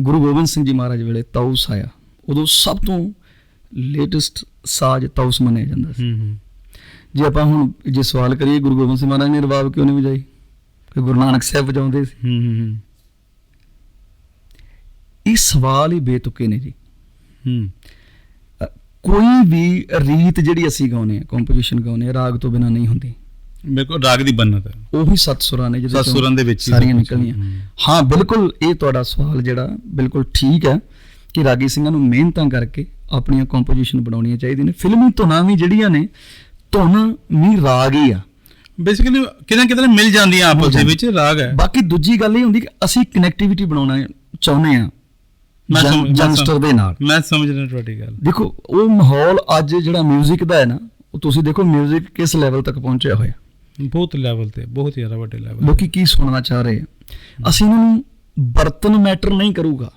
ਗੁਰੂ ਗੋਬਿੰਦ ਸਿੰਘ ਜੀ ਮਹਾਰਾਜ ਵੇਲੇ ਤੌਸ ਆਇਆ। ਉਦੋਂ ਸਭ ਤੋਂ ਲੇਟੈਸਟ ਸਾਜ਼ ਤੌਸ ਮੰਨਿਆ ਜਾਂਦਾ ਸੀ। ਹੂੰ ਹੂੰ। ਜੇ ਆਪਾਂ ਹੁਣ ਜੇ ਸਵਾਲ ਕਰੀਏ ਗੁਰੂ ਗੋਬਿੰਦ ਸਿੰਘ ਮਹਾਰਾਜ ਨੇ ਰਬਾਬ ਕਿਉਂ ਨਹੀਂ ਵਜਾਈ? ਕਿ ਗੁਰੂ ਨਾਨਕ ਸਾਹਿਬ ਵਜਾਉਂਦੇ ਸੀ। ਹੂੰ ਹੂੰ, ਇਹ ਸਵਾਲ ਹੀ ਬੇਤੁਕੇ ਨੇ ਜੀ। ਹੂੰ। ਕੋਈ ਵੀ ਰੀਤ ਜਿਹੜੀ ਅਸੀਂ ਗਾਉਂਦੇ ਆ ਕੰਪੋਜੀਸ਼ਨ ਗਾਉਂਦੇ ਆ ਰਾਗ ਤੋਂ ਬਿਨਾ ਨਹੀਂ ਹੁੰਦੀ। ਬਿਲਕੁਲ ਰਾਗ ਦੀ ਬੰਨਤ ਹੈ। ਉਹੀ ਸੱਤ ਸੁਰਾਂ ਨੇ ਜਿਹਦੇ ਸੱਤ ਸੁਰਾਂ ਦੇ ਵਿੱਚ ਸਾਰੀਆਂ। ਨਿਕਲੀਆਂ ਹੂੰ। ਬਿਲਕੁਲ ਇਹ ਤੁਹਾਡਾ ਸਵਾਲ ਜਿਹੜਾ ਬਿਲਕੁਲ ਠੀਕ ਹੈ ਕਿ ਰਾਗੀ ਸਿੰਘਾਂ ਨੂੰ ਮਿਹਨਤਾਂ ਕਰਕੇ ਆਪਣੀਆਂ ਕੰਪੋਜੀਸ਼ਨ ਬਣਾਉਣੀਆਂ ਚਾਹੀਦੀਆਂ ਨੇ। ਫਿਲਮੀ ਧੁਨਾਂ ਵੀ ਜਿਹੜੀਆਂ ਨੇ ਧੁਨ ਵੀ ਰਾਗ ਹੀ ਆ। ਬੇਸਿਕਲੀ ਕਿਤੇ ਕਿਤੇ ਮਿਲ ਜਾਂਦੀਆਂ ਆਪਸ ਦੇ ਵਿੱਚ ਰਾਗ ਹੈ। ਬਾਕੀ ਦੂਜੀ ਗੱਲ ਇਹ ਹੁੰਦੀ ਕਿ ਅਸੀਂ ਕਨੈਕਟੀਵਿਟੀ ਬਣਾਉਣਾ ਚਾਹੁੰਦੇ ਆ ਜੰਗਸਟਰ ਸਮਝ- ਦੇ ਨਾਲ ਮੈਂ ਸਮਝ ਰਿਹਾ ਤੁਹਾਡੀ ਗੱਲ ਦੇਖੋ ਉਹ ਮਾਹੌਲ ਅੱਜ ਜਿਹੜਾ 뮤직 ਦਾ ਹੈ ਨਾ ਉਹ ਤੁਸੀਂ ਦੇਖੋ 뮤직 ਕਿਸ ਲੈਵਲ ਤੱਕ ਪਹੁੰਚਿਆ ਹੋਇਆ ਬਹੁਤ ਲੈਵਲ ਤੇ ਬਹੁਤ ਜ਼ਿਆਦਾ ਵੱਡੇ ਲੈਵਲ ਲੋਕੀ ਕੀ ਸੁਣਨਾ ਚਾਹ ਰਹੇ ਆ ਅਸੀਂ ਇਹਨਾਂ ਨੂੰ ਬਰਤਨ ਮੈਟਰ ਨਹੀਂ ਕਰੂਗਾ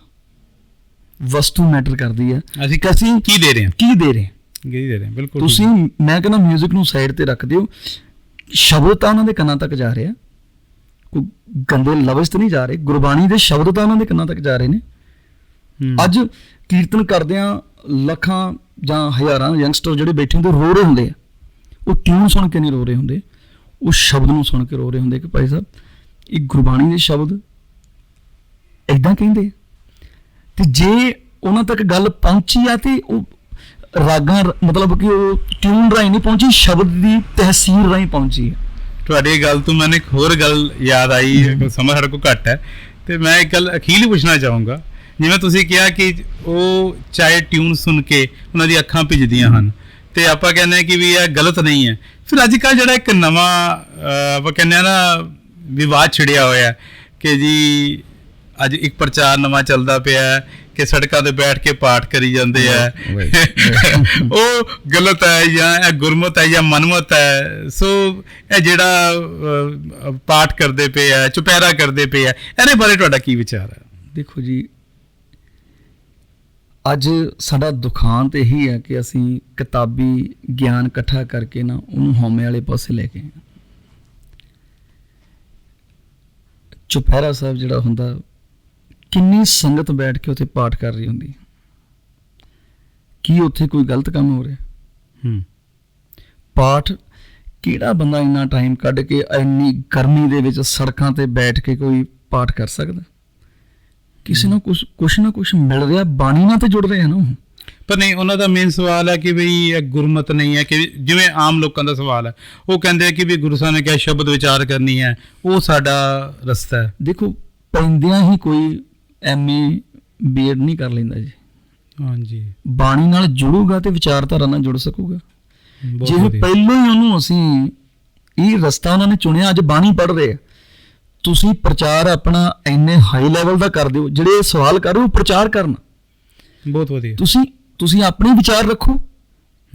ਵਸਤੂ ਮੈਟਰ ਕਰਦੀ ਹੈ ਅਸੀਂ ਕਿ ਅਸੀਂ ਕੀ ਦੇ ਰਹੇ ਹਾਂ ਕੀ ਦੇ ਰਹੇ ਹਾਂ। ਕੀ ਦੇ ਰਹੇ ਹਾਂ ਬਿਲਕੁਲ ਤੁਸੀਂ ਮੈਂ ਕਹਿੰਦਾ 뮤직 ਨੂੰ ਸਾਈਡ ਤੇ ਰੱਖ ਦਿਓ ਸ਼ਬਦ ਤਾਂ ਉਹਨਾਂ ਦੇ ਕੰਨਾਂ ਤੱਕ ਜਾ ਰਹੇ ਆ ਕੋਈ ਗੰਦੇ ਲਫ਼ਜ਼ ਤਾਂ ਨਹੀਂ ਜਾ ਰਹੇ ਗੁਰਬਾਣੀ ਦੇ ਸ਼ਬਦ ਤਾਂ ਉਹਨਾਂ ਦੇ ਕੰਨਾਂ ਤੱਕ ਜਾ ਰਹੇ ਨੇ ਹੂੰ। ਅੱਜ ਕੀਰਤਨ ਕਰਦਿਆਂ ਲੱਖਾਂ ਜਾਂ ਹਜ਼ਾਰਾਂ ਯੰਗਸਟਰ ਜਿਹੜੇ ਬੈਠੇ ਹੁੰਦੇ ਰੋ ਰਹੇ ਹੁੰਦੇ ਆ। ਉਹ ਟਿਊਨ ਸੁਣ ਕੇ ਨਹੀਂ ਰੋ ਰਹੇ ਹੁੰਦੇ। ਉਹ ਸ਼ਬਦ ਨੂੰ ਸੁਣ ਕੇ ਰੋ ਰਹੇ ਹੁੰਦੇ ਕਿ ਭਾਈ ਸਾਹਿਬ ਇਹ ਗੁਰਬਾਣੀ ਦੇ ਸ਼ਬਦ ਇਦਾਂ ਕਹਿੰਦੇ। ਤੇ ਜੇ ਉਹਨਾਂ ਤੱਕ ਗੱਲ ਪਹੁੰਚੀ ਆ ਤੇ ਉਹ ਰਾਗਾਂ ਮਤਲਬ ਕਿ ਉਹ ਟਿਊਨ ਰਾਹੀਂ ਨਹੀਂ ਪਹੁੰਚੀ ਸ਼ਬਦ ਦੀ ਤਹਿਸੀਲ ਰਾਹੀਂ ਪਹੁੰਚੀ ਹੈ ਤੁਹਾਡੀ ਗੱਲ ਤੋਂ ਮੈਨੂੰ ਇੱਕ ਹੋਰ ਗੱਲ ਯਾਦ ਆਈ ਕੋਈ ਸਮਾਂ ਸਾਡੇ ਕੋਲ ਘੱਟ ਹੈ। ਤੇ ਮੈਂ ਇੱਕ ਗੱਲ ਅਖੀਰ ਪੁੱਛਣਾ ਚਾਹੂੰਗਾ। ਜਿਵੇਂ ਤੁਸੀਂ ਕਿਹਾ ਕਿ ਉਹ ਚਾਹੇ ਟਿਊਨ ਸੁਣ ਕੇ ਉਹਨਾਂ ਦੀ ਅੱਖਾਂ ਭਿੱਜਦੀਆਂ ਹਨ। ਤੇ ਆਪਾਂ ਕਹਿੰਦੇ ਹਾਂ ਕਿ ਵੀ ਇਹ ਗਲਤ ਨਹੀਂ ਹੈ। ਫਿਰ ਅੱਜ ਕੱਲ ਜਿਹੜਾ ਇੱਕ ਨਵਾਂ ਆਪਾਂ ਕਹਿੰਦੇ ਆ ਨਾ ਵਿਵਾਦ ਛਿੜਿਆ ਹੋਇਆ ਹੈ ਕਿ ਜੀ ਅੱਜ ਇੱਕ ਪ੍ਰਚਾਰ ਨਵਾਂ ਚੱਲਦਾ ਪਿਆ ਹੈ ਕਿ ਸੜਕਾਂ ਤੇ ਬੈਠ ਕੇ ਪਾਠ ਕਰੀ ਜਾਂਦੇ ਆ। ਉਹ ਗਲਤ ਹੈ ਜਾਂ ਇਹ ਗੁਰਮਤ ਹੈ ਜਾਂ ਮਨਮਤ ਹੈ ਸੋ ਇਹ ਜਿਹੜਾ ਪਾਠ ਕਰਦੇ ਪਏ ਆ ਚੁਪਹਿਰਾ ਕਰਦੇ ਪਏ ਆ ਇਹਦੇ ਬਾਰੇ ਤੁਹਾਡਾ ਕੀ ਵਿਚਾਰ ਹੈ? ਦੇਖੋ ਜੀ ਅੱਜ ਸਾਡਾ ਦੁਖਾਂਤ ਇਹੀ ਹੈ ਕਿ ਅਸੀਂ ਕਿਤਾਬੀ ਗਿਆਨ ਇਕੱਠਾ ਕਰਕੇ ਨਾ ਉਹਨੂੰ ਹਉਮੈ ਵਾਲੇ ਪਾਸੇ ਲੈ ਕੇ ਹਾਂ। ਚੁਪਹਿਰਾ ਸਾਹਿਬ ਜਿਹੜਾ ਹੁੰਦਾ ਕਿੰਨੀ ਸੰਗਤ ਬੈਠ ਕੇ ਉੱਥੇ ਪਾਠ ਕਰ ਰਹੀ ਹੁੰਦੀ ਹੈ। ਕੀ ਉੱਥੇ ਕੋਈ ਗਲਤ ਕੰਮ ਹੋ ਰਿਹਾ ਹੂੰ ਪਾਠ ਕਿਹੜਾ ਬੰਦਾ ਇੰਨਾ ਟਾਈਮ ਕੱਢ ਕੇ ਇੰਨੀ ਗਰਮੀ ਦੇ ਵਿੱਚ ਸੜਕਾਂ ਤੇ ਬੈਠ ਕੇ ਕੋਈ ਪਾਠ ਕਰ ਸਕਦਾ ਕਿਸੇ ਨੂੰ ਕੁਛ ਕੁਛ ਨਾ ਕੁਛ ਮਿਲ ਰਿਹਾ ਬਾਣੀ ਨਾਲ ਤੇ ਜੁੜ ਰਿਹਾ ਨਾ ਉਹ। ਪਰ ਨਹੀਂ ਉਹਨਾਂ ਦਾ ਮੇਨ ਸਵਾਲ ਹੈ ਕਿ ਵੀ ਇਹ ਗੁਰਮਤ ਨਹੀਂ ਹੈ ਕਿ ਜਿਵੇਂ ਆਮ ਲੋਕਾਂ ਦਾ ਸਵਾਲ ਹੈ। ਉਹ ਕਹਿੰਦੇ ਆ ਕਿ ਵੀ ਗੁਰੂ ਸਾਹਿਬ ਨੇ ਕਿਹਾ ਸ਼ਬਦ ਵਿਚਾਰ ਕਰਨੀ ਹੈ ਉਹ ਸਾਡਾ ਰਸਤਾ ਹੈ। ਦੇਖੋ ਪੈਂਦਿਆਂ ਹੀ ਕੋਈ ਐਮਏ ਬੀਐਡ ਨਹੀਂ ਕਰ ਲੈਂਦਾ ਜੀ। ਹਾਂਜੀ। ਬਾਣੀ ਨਾਲ ਜੁੜੂਗਾ ਤੇ ਵਿਚਾਰਧਾਰਾ ਨਾਲ ਜੁੜ ਸਕੂਗਾ। ਬਹੁਤ ਜੇ ਵਧੀਆ। ਪਹਿਲਾਂ ਹੀ ਉਹਨੂੰ ਅਸੀਂ ਇਹ ਰਸਤਾ ਉਹਨਾਂ ਨੇ ਚੁਣਿਆ ਅੱਜ ਬਾਣੀ ਪੜ ਰਹੇ ਆ। ਤੁਸੀਂ ਪ੍ਰਚਾਰ ਆਪਣਾ ਇੰਨੇ ਹਾਈ ਲੈਵਲ ਦਾ ਕਰ ਦਿਓ ਜਿਹੜੇ ਸਵਾਲ ਕਰ ਉਹ ਪ੍ਰਚਾਰ ਕਰਨ। ਬਹੁਤ ਵਧੀਆ। ਤੁਸੀਂ ਤੁਸੀਂ ਆਪਣੇ ਵਿਚਾਰ ਰੱਖੋ।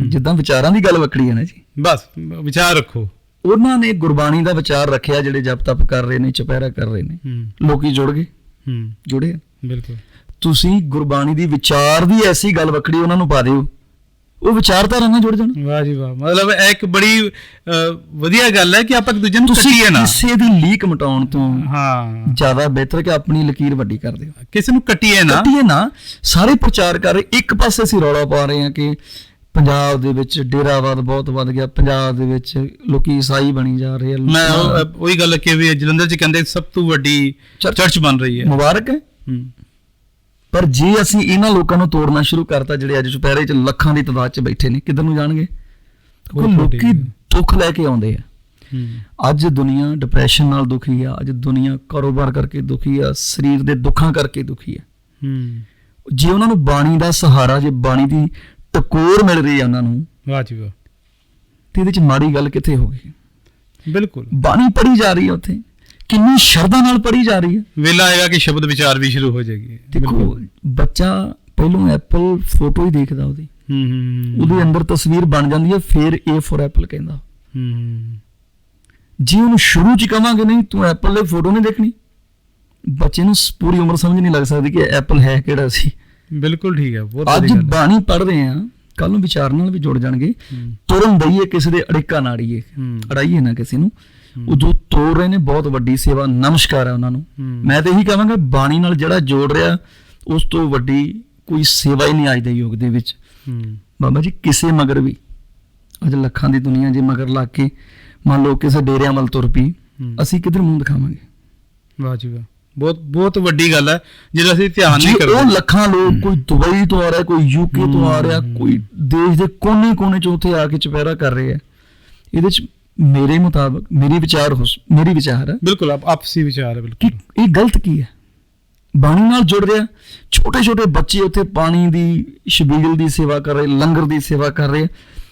ਜਿੱਦਾਂ ਵਿਚਾਰਾਂ ਦੀ ਗੱਲ ਵਕੜੀ ਹੈ ਨਾ ਜੀ। ਬਸ ਵਿਚਾਰ ਰੱਖੋ। ਉਹਨਾਂ ਨੇ ਗੁਰਬਾਣੀ ਦਾ ਵਿਚਾਰ ਰੱਖਿਆ ਜਿਹੜੇ ਜਪ ਤਪ ਕਰ ਰਹੇ ਨੇ ਚੁਪਹਿਰਾ ਕਰ ਰਹੇ ਨੇ। ਹੂੰ। ਲੋਕੀ ਜੁੜ ਗਏ। ਹੂੰ। ਜੁੜੇ। ਬਿਲਕੁਲ। ਤੁਸੀਂ ਗੁਰਬਾਣੀ ਦੀ ਵਿਚਾਰ ਦੀ ਐਸੀ ਗੱਲ ਵਕੜੀ ਉਹਨਾਂ ਨੂੰ ਪਾ ਦਿਓ ਉਹ ਵਿਚਾਰਧਾਰਾ ਨਾਲ ਜੁੜ ਜਾਣ। ਵਾਹ ਜੀ ਵਾਹ। ਮਤਲਬ ਇਹ ਇੱਕ ਬੜੀ ਵਧੀਆ ਗੱਲ ਹੈ ਕਿ ਆਪਾਂ ਇੱਕ ਦੂਜੇ ਨੂੰ ਕੱਟੀਏ ਨਾ। ਕਿਸੇ ਦੀ ਲੀਕ ਮਟਾਉਣ ਤੋਂ ਹਾਂ। ਜ਼ਿਆਦਾ ਬਿਹਤਰ ਕਿ ਆਪਣੀ ਲਕੀਰ ਵੱਡੀ ਕਰ ਦਿਓ। ਕਿਸੇ ਨੂੰ ਕੱਟੀਏ ਨਾ। ਕੱਟੀਏ ਨਾ ਸਾਰੇ ਪ੍ਰਚਾਰ ਕਰ ਰਹੇ। ਇੱਕ ਪਾਸੇ ਅਸੀਂ ਰੌਲਾ ਪਾ ਰਹੇ ਹਾਂ ਕਿ ਪੰਜਾਬ ਦੇ ਵਿੱਚ ਡੇਰਾਵਾਦ ਬਹੁਤ ਵੱਧ ਗਿਆ। ਪੰਜਾਬ ਦੇ ਵਿੱਚ ਲੋਕੀ ਈਸਾਈ ਬਣੀ ਜਾ ਰਹੇ ਆ। ਮੈਂ ਉਹ- ਗੱਲ ਕਿ ਵੀ ਜਲੰਧਰ ਚ ਕਹਿੰਦੇ ਸਭ ਤੋਂ ਵੱਡੀ ਚਰਚ ਬਣ ਰਹੀ ਹੈ। ਮੁਬਾਰਕ ਹੈ। ਹੂੰ। ਪਰ ਜੇ ਅਸੀਂ ਇਹਨਾਂ ਲੋਕਾਂ ਨੂੰ ਤੋੜਨਾ ਸ਼ੁਰੂ ਕਰਤਾ ਜਿਹੜੇ ਅੱਜ ਚੁਪਹਿਰੇ 'ਚ ਲੱਖਾਂ ਦੀ ਤਾਦਾਦ 'ਚ ਬੈਠੇ ਨੇ ਕਿੱਧਰ ਨੂੰ ਜਾਣਗੇ? ਵੱਡੀ ਲੋਕੀ ਦੁੱਖ ਲੈ ਕੇ ਆਉਂਦੇ ਆ। ਅੱਜ ਦੁਨੀਆ ਡਿਪਰੈਸ਼ਨ ਨਾਲ ਦੁਖੀ ਆ ਅੱਜ ਦੁਨੀਆ ਕਾਰੋਬਾਰ ਕਰਕੇ ਦੁਖੀ ਆ ਸਰੀਰ ਦੇ ਦੁੱਖਾਂ ਕਰਕੇ ਦੁਖੀ ਆ। ਹੂੰ। ਜੇ ਉਹਨਾਂ ਨੂੰ ਬਾਣੀ ਦਾ ਸਹਾਰਾ ਜੇ ਬਾਣੀ ਦੀ ਟਕੋਰ ਮਿਲ ਰਹੀ ਆ ਉਹਨਾਂ ਨੂੰ ਵਾਹ ਜੀ ਵਾਹ। ਤੇ ਇਹਦੇ 'ਚ ਮਾੜੀ ਗੱਲ ਕਿੱਥੇ ਹੋ ਗਈ? ਬਿਲਕੁਲ। ਬਾਣੀ ਪੜ੍ਹੀ ਜਾ ਰਹੀ ਹੈ ਉੱਥੇ। ਕਿੰਨੀ ਸ਼ਰਧਾ ਨਾਲ ਪੜ੍ਹੀ ਜਾ ਰਹੀ ਹੈ। ਵੇਲਾ ਆਏਗਾ ਕਿ ਸ਼ਬਦ ਵਿਚਾਰ ਵੀ ਸ਼ੁਰੂ ਹੋ ਜਾਏਗੀ। ਦੇਖੋ ਬੱਚਾ ਪਹਿਲੋਂ ਐਪਲ ਫੋਟੋ ਹੀ ਦੇਖਦਾ ਉਹਦੀ। ਹੂੰ ਹੂੰ ਉਹਦੇ ਅੰਦਰ ਤਸਵੀਰ ਬਣ ਜਾਂਦੀ ਹੈ ਫਿਰ ਏ ਫॉर ਐਪਲ ਕਹਿੰਦਾ। ਹੂੰ ਜੇ ਉਹਨੂੰ ਸ਼ੁਰੂ ਚ ਕਵਾਂਗੇ ਨਹੀਂ ਤੂੰ ਐਪਲ ਦੀ ਫੋਟੋ ਨਹੀਂ ਦੇਖਣੀ। ਬੱਚੇ ਨੂੰ ਪੂਰੀ ਉਮਰ ਸਮਝ ਨਹੀਂ ਲੱਗ ਸਕਦੀ ਕਿ ਐਪਲ ਹੈ ਕਿਹੜਾ ਸੀ। ਬਿਲਕੁਲ ਠੀਕ ਹੈ ਬਹੁਤ ਅੱਜ। ਬਾਣੀ ਪੜ੍ਹ ਰਹੇ ਆ ਕੱਲ ਨੂੰ ਵਿਚਾਰ ਨਾਲ ਵੀ ਜੁੜ ਜਾਣਗੇ। ਤੁਰਨ ਦਈਏ ਕਿਸੇ ਦੇ ਅੜਿੱਕਾ ਨਾੜੀਏ ਹੂੰ। ਅੜਾਈਏ ਨਾ ਕਿਸੇ ਨੂੰ। ਉਹ ਜੋ ਤੋੜ ਰਹੇ ਨੇ ਬਹੁਤ ਵੱਡੀ ਸੇਵਾ ਨਮਸਕਾਰ ਹੈ ਉਹਨਾਂ ਨੂੰ। ਮੈਂ ਤੇ ਇਹੀ ਕਹਾਂਗਾ ਬਾਣੀ ਨਾਲ ਜਿਹੜਾ ਜੋੜ ਰਿਹਾ ਉਸ ਤੋਂ ਵੱਡੀ ਕੋਈ ਸੇਵਾ ਹੀ ਨਹੀਂ ਅੱਜ ਦੇ ਯੁੱਗ ਦੇ ਵਿੱਚ। ਬਾਬਾ ਜੀ ਕਿਸੇ ਮਗਰ ਵੀ ਅੱਜ ਲੱਖਾਂ ਦੀ ਦੁਨੀਆ ਜੇ ਮਗਰ ਲੱਗ ਕੇ ਮੰਨ ਲਓ ਕਿਸੇ ਡੇਰਿਆਂ ਵੱਲ ਤੁਰ ਪਈ। ਅਸੀਂ ਕਿੱਧਰ ਮੂੰਹ ਦਿਖਾਵਾਂਗੇ? ਵਾਹ ਜੀ ਵਾਹ। ਬਹੁਤ ਬਹੁਤ ਵੱਡੀ ਗੱਲ ਹੈ ਜਿਹੜਾ ਅਸੀਂ ਧਿਆਨ ਨਹੀਂ ਉਹ ਕਰਦੇ। ਲੱਖਾਂ ਲੋਕ ਕੋਈ ਦੁਬਈ ਤੋਂ ਆ ਰਿਹਾ ਕੋਈ ਯੂਕੇ ਤੋਂ ਆ ਰਿਹਾ ਕੋਈ ਦੇਸ਼ ਦੇ ਕੋਨੇ-ਕੋਨੇ ਚ ਉੱਥੇ ਆ ਕੇ ਚੁਪਹਿਰਾ ਕਰ ਰਹੇ ਆ। ਇਹਦੇ ਚ ਮੇਰੇ ਮੁਤਾਬਕ ਮੇਰੀ ਵਿਚਾਰ ਮੇਰੀ ਵਿਚਾਰ ਹੈ ਬਿਲਕੁਲ ਆਪ ਆਪਸੀ ਵਿਚਾਰ ਹੈ ਬਿਲਕੁਲ। ਇਹ ਗਲਤ ਕੀ ਹੈ? ਬਾਣੀ ਨਾਲ ਜੁੜ ਰਿਹਾ ਛੋਟੇ ਛੋਟੇ ਬੱਚੇ ਉੱਥੇ ਪਾਣੀ ਦੀ ਛਬੀਲ ਦੀ ਸੇਵਾ ਕਰ ਰਹੇ ਲੰਗਰ ਦੀ ਸੇਵਾ ਕਰ ਰਹੇ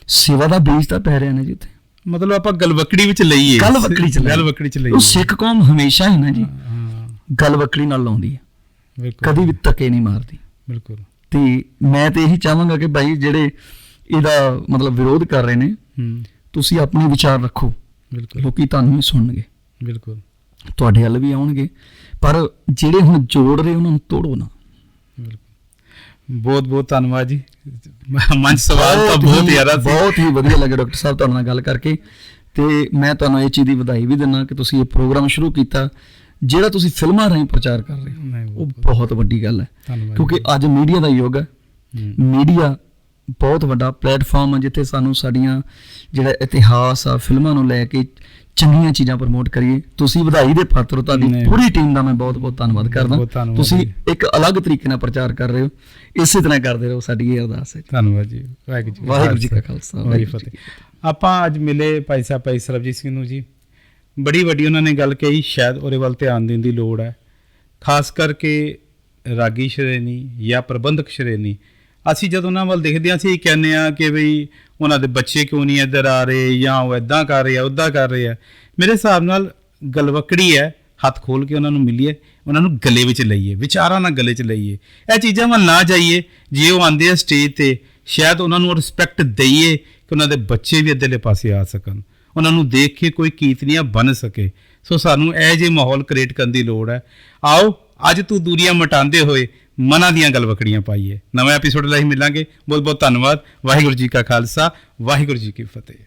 ਸੇਵਾ ਦਾ ਬੀਜ ਤਾਂ ਪੈ ਰਿਹਾ ਨਾ ਜੀ ਉੱਥੇ ਮਤਲਬ ਆਪਾਂ ਗਲਵਕੜੀ ਵਿੱਚ ਲਈਏ। ਗੱਲ ਵੱਖਰੀ ਚ ਗੱਲ ਵੱਖਰੀ ਚ ਲਈਏ। ਉਹ ਸਿੱਖ ਕੌਮ ਹਮੇਸ਼ਾ ਹੀ ਨਾ ਜੀ। ਗੱਲ ਵੱਖਰੀ ਨਾਲ ਲਾਉਂਦੀ ਹੈ। ਬਿਲਕੁਲ। ਕਦੀ ਵੀ ਧੱਕੇ ਨਹੀਂ ਮਾਰਦੀ। ਬਿਲਕੁਲ। ਤੇ ਮੈਂ ਤੇ ਇਹੀ ਚਾਹਾਂਗਾ ਕਿ ਭਾਈ ਜਿਹੜੇ ਇਹਦਾ ਮਤਲਬ ਵਿਰੋਧ ਕਰ ਰਹੇ ਨੇ ਹੂੰ। ਤੁਸੀਂ ਆਪਣੇ ਵਿਚਾਰ ਰੱਖੋ। ਬਿਲਕੁਲ। ਲੋਕੀ ਤੁਹਾਨੂੰ ਹੀ ਸੁਣਨਗੇ। ਬਿਲਕੁਲ। ਤੁਹਾਡੇ ਵੱਲ ਵੀ ਆਉਣਗੇ। ਪਰ ਜਿਹੜੇ ਹੁਣ ਜੋੜ ਰਹੇ ਉਹਨਾਂ ਨੂੰ ਤੋੜੋ ਨਾ। ਬਹੁਤ ਬਹੁਤ ਧੰਨਵਾਦ ਜੀ। ਮੰਚ ਸਵਾਲ ਤਾਂ ਬਹੁਤ ਸੀ। ਬਹੁਤ ਹੀ ਵਧੀਆ ਲੱਗਿਆ ਡਾਕਟਰ ਸਾਹਿਬ ਤੁਹਾਡੇ ਨਾਲ ਗੱਲ ਕਰਕੇ। ਤੇ ਮੈਂ ਤੁਹਾਨੂੰ ਇਹ ਚੀਜ਼ ਦੀ ਵਧਾਈ ਵੀ ਦਿੰਦਾ ਕਿ ਤੁਸੀਂ ਇਹ ਪ੍ਰੋਗਰਾਮ ਸ਼ੁਰੂ ਕੀਤਾ। ਜਿਹੜਾ ਤੁਸੀਂ ਫਿਲਮਾਂ ਰਾਹੀਂ ਪ੍ਰਚਾਰ ਕਰ ਰਹੇ ਹੋ ਉਹ ਬਹੁਤ- ਵੱਡੀ ਗੱਲ ਹੈ। ਕਿਉਂਕਿ ਅੱਜ ਮੀਡੀਆ ਦਾ ਯੁੱਗ ਹੈ। ਮੀਡੀਆ ਬਹੁਤ ਵੱਡਾ ਪਲੇਟਫਾਰਮ ਹੈ ਜਿੱਥੇ ਸਾਨੂੰ ਸਾਡੀਆਂ ਜਿਹੜਾ ਇਤਿਹਾਸ ਆ ਫਿਲਮਾਂ ਨੂੰ ਲੈ ਕੇ ਚੰਗੀਆਂ ਚੀਜ਼ਾਂ ਪ੍ਰਮੋਟ ਕਰੀਏ। ਤੁਸੀਂ ਵਧਾਈ ਦੇ ਪਾਤਰ ਤੁਹਾਡੀ ਨਹੀਂ। ਪੂਰੀ ਟੀਮ ਦਾ ਮੈਂ ਬਹੁਤ ਬਹੁਤ ਧੰਨਵਾਦ ਕਰਦਾ ਤੁਸੀਂ। ਇੱਕ ਅਲੱਗ ਤਰੀਕੇ ਨਾਲ ਪ੍ਰਚਾਰ ਕਰ ਰਹੇ ਹੋ। ਇਸੇ ਤਰ੍ਹਾਂ ਕਰਦੇ ਰਹੋ ਸਾਡੀ ਇਹ ਅਰਦਾਸ ਹੈ ਧੰਨਵਾਦ ਜੀ। ਵਾਹਿਗੁਰੂ ਜੀ ਵਾਹਿਗੁਰੂ ਜੀ ਕਾ ਖਾਲਸਾ, ਵਾਹਿਗੁਰੂ ਜੀ ਆਪਾਂ ਅੱਜ ਮਿਲੇ ਭਾਈ ਸਾਹਿਬ ਭਾਈ ਸਰਬਜੀਤ ਸਿੰਘ ਨੂੰ ਜੀ। ਬੜੀ ਵੱਡੀ ਉਹਨਾਂ ਨੇ ਗੱਲ ਕਹੀ, ਸ਼ਾਇਦ ਉਹਦੇ ਵੱਲ ਧਿਆਨ ਦੇਣ ਦੀ ਲੋੜ ਹੈ। ਖਾਸ ਕਰਕੇ ਰਾਗੀ ਸ਼੍ਰੇਣੀ ਜਾਂ ਪ੍ਰਬੰਧਕ ਸ਼੍ਰੇਣੀ। ਅਸੀਂ ਜਦੋਂ ਉਹਨਾਂ ਵੱਲ ਦੇਖਦੇ ਹਾਂ, ਅਸੀਂ ਇਹ ਕਹਿੰਦੇ ਹਾਂ ਕਿ ਬਈ ਉਹਨਾਂ ਦੇ ਬੱਚੇ ਕਿਉਂ ਨਹੀਂ ਇੱਧਰ ਆ ਰਹੇ ਜਾਂ ਉਹ ਇਦਾਂ ਕਰ ਰਹੇ ਆ, ਉਦਾਂ ਕਰ ਰਹੇ ਆ। ਮੇਰੇ ਹਿਸਾਬ ਨਾਲ ਗਲਵਕੜੀ ਹੈ, ਹੱਥ ਖੋਲ ਕੇ ਉਹਨਾਂ ਨੂੰ ਮਿਲੀਏ, ਉਹਨਾਂ ਨੂੰ ਗਲੇ ਵਿੱਚ ਲਈਏ, ਵਿਚਾਰਾਂ ਨਾਲ ਗਲੇ 'ਚ ਲਈਏ। ਇਹ ਚੀਜ਼ਾਂ ਵੱਲ ਨਾ ਜਾਈਏ, ਜੇ ਉਹ ਆਂਦੇ ਆ ਸਟੇਜ ਤੇ, ਸ਼ਾਇਦ ਉਹਨਾਂ ਨੂੰ ਰਿਸਪੈਕਟ ਦਈਏ ਕਿ ਉਹਨਾਂ ਦੇ ਬੱਚੇ ਵੀ ਅੱਧੇਲੇ ਪਾਸੇ ਆ ਸਕਣ। ਉਹਨਾਂ ਨੂੰ ਦੇਖ ਕੇ ਕੋਈ ਕੀਰਤਨੀਆ ਬਣ ਸਕੇ। ਸੋ ਸਾਨੂੰ ਇਹ ਜੇ ਮਾਹੌਲ ਕ੍ਰੀਏਟ ਕਰਨ ਦੀ ਲੋੜ ਹੈ। ਆਓ, ਅੱਜ ਤੂੰ ਦੂਰੀਆਂ ਮਟਾਉਂਦੇ ਹੋਏ ਮਨਾਂ ਦੀਆਂ ਗਲਵਕੜੀਆਂ ਪਾਈਏ। ਨਵੇਂ ਐਪੀਸੋਡ ਲਈ ਮਿਲਾਂਗੇ। ਬਹੁਤ ਬਹੁਤ ਧੰਨਵਾਦ। ਵਾਹਿਗੁਰੂ ਜੀ ਕਾ ਖਾਲਸਾ, ਵਾਹਿਗੁਰੂ ਜੀ ਕੀ ਫਤਿਹ।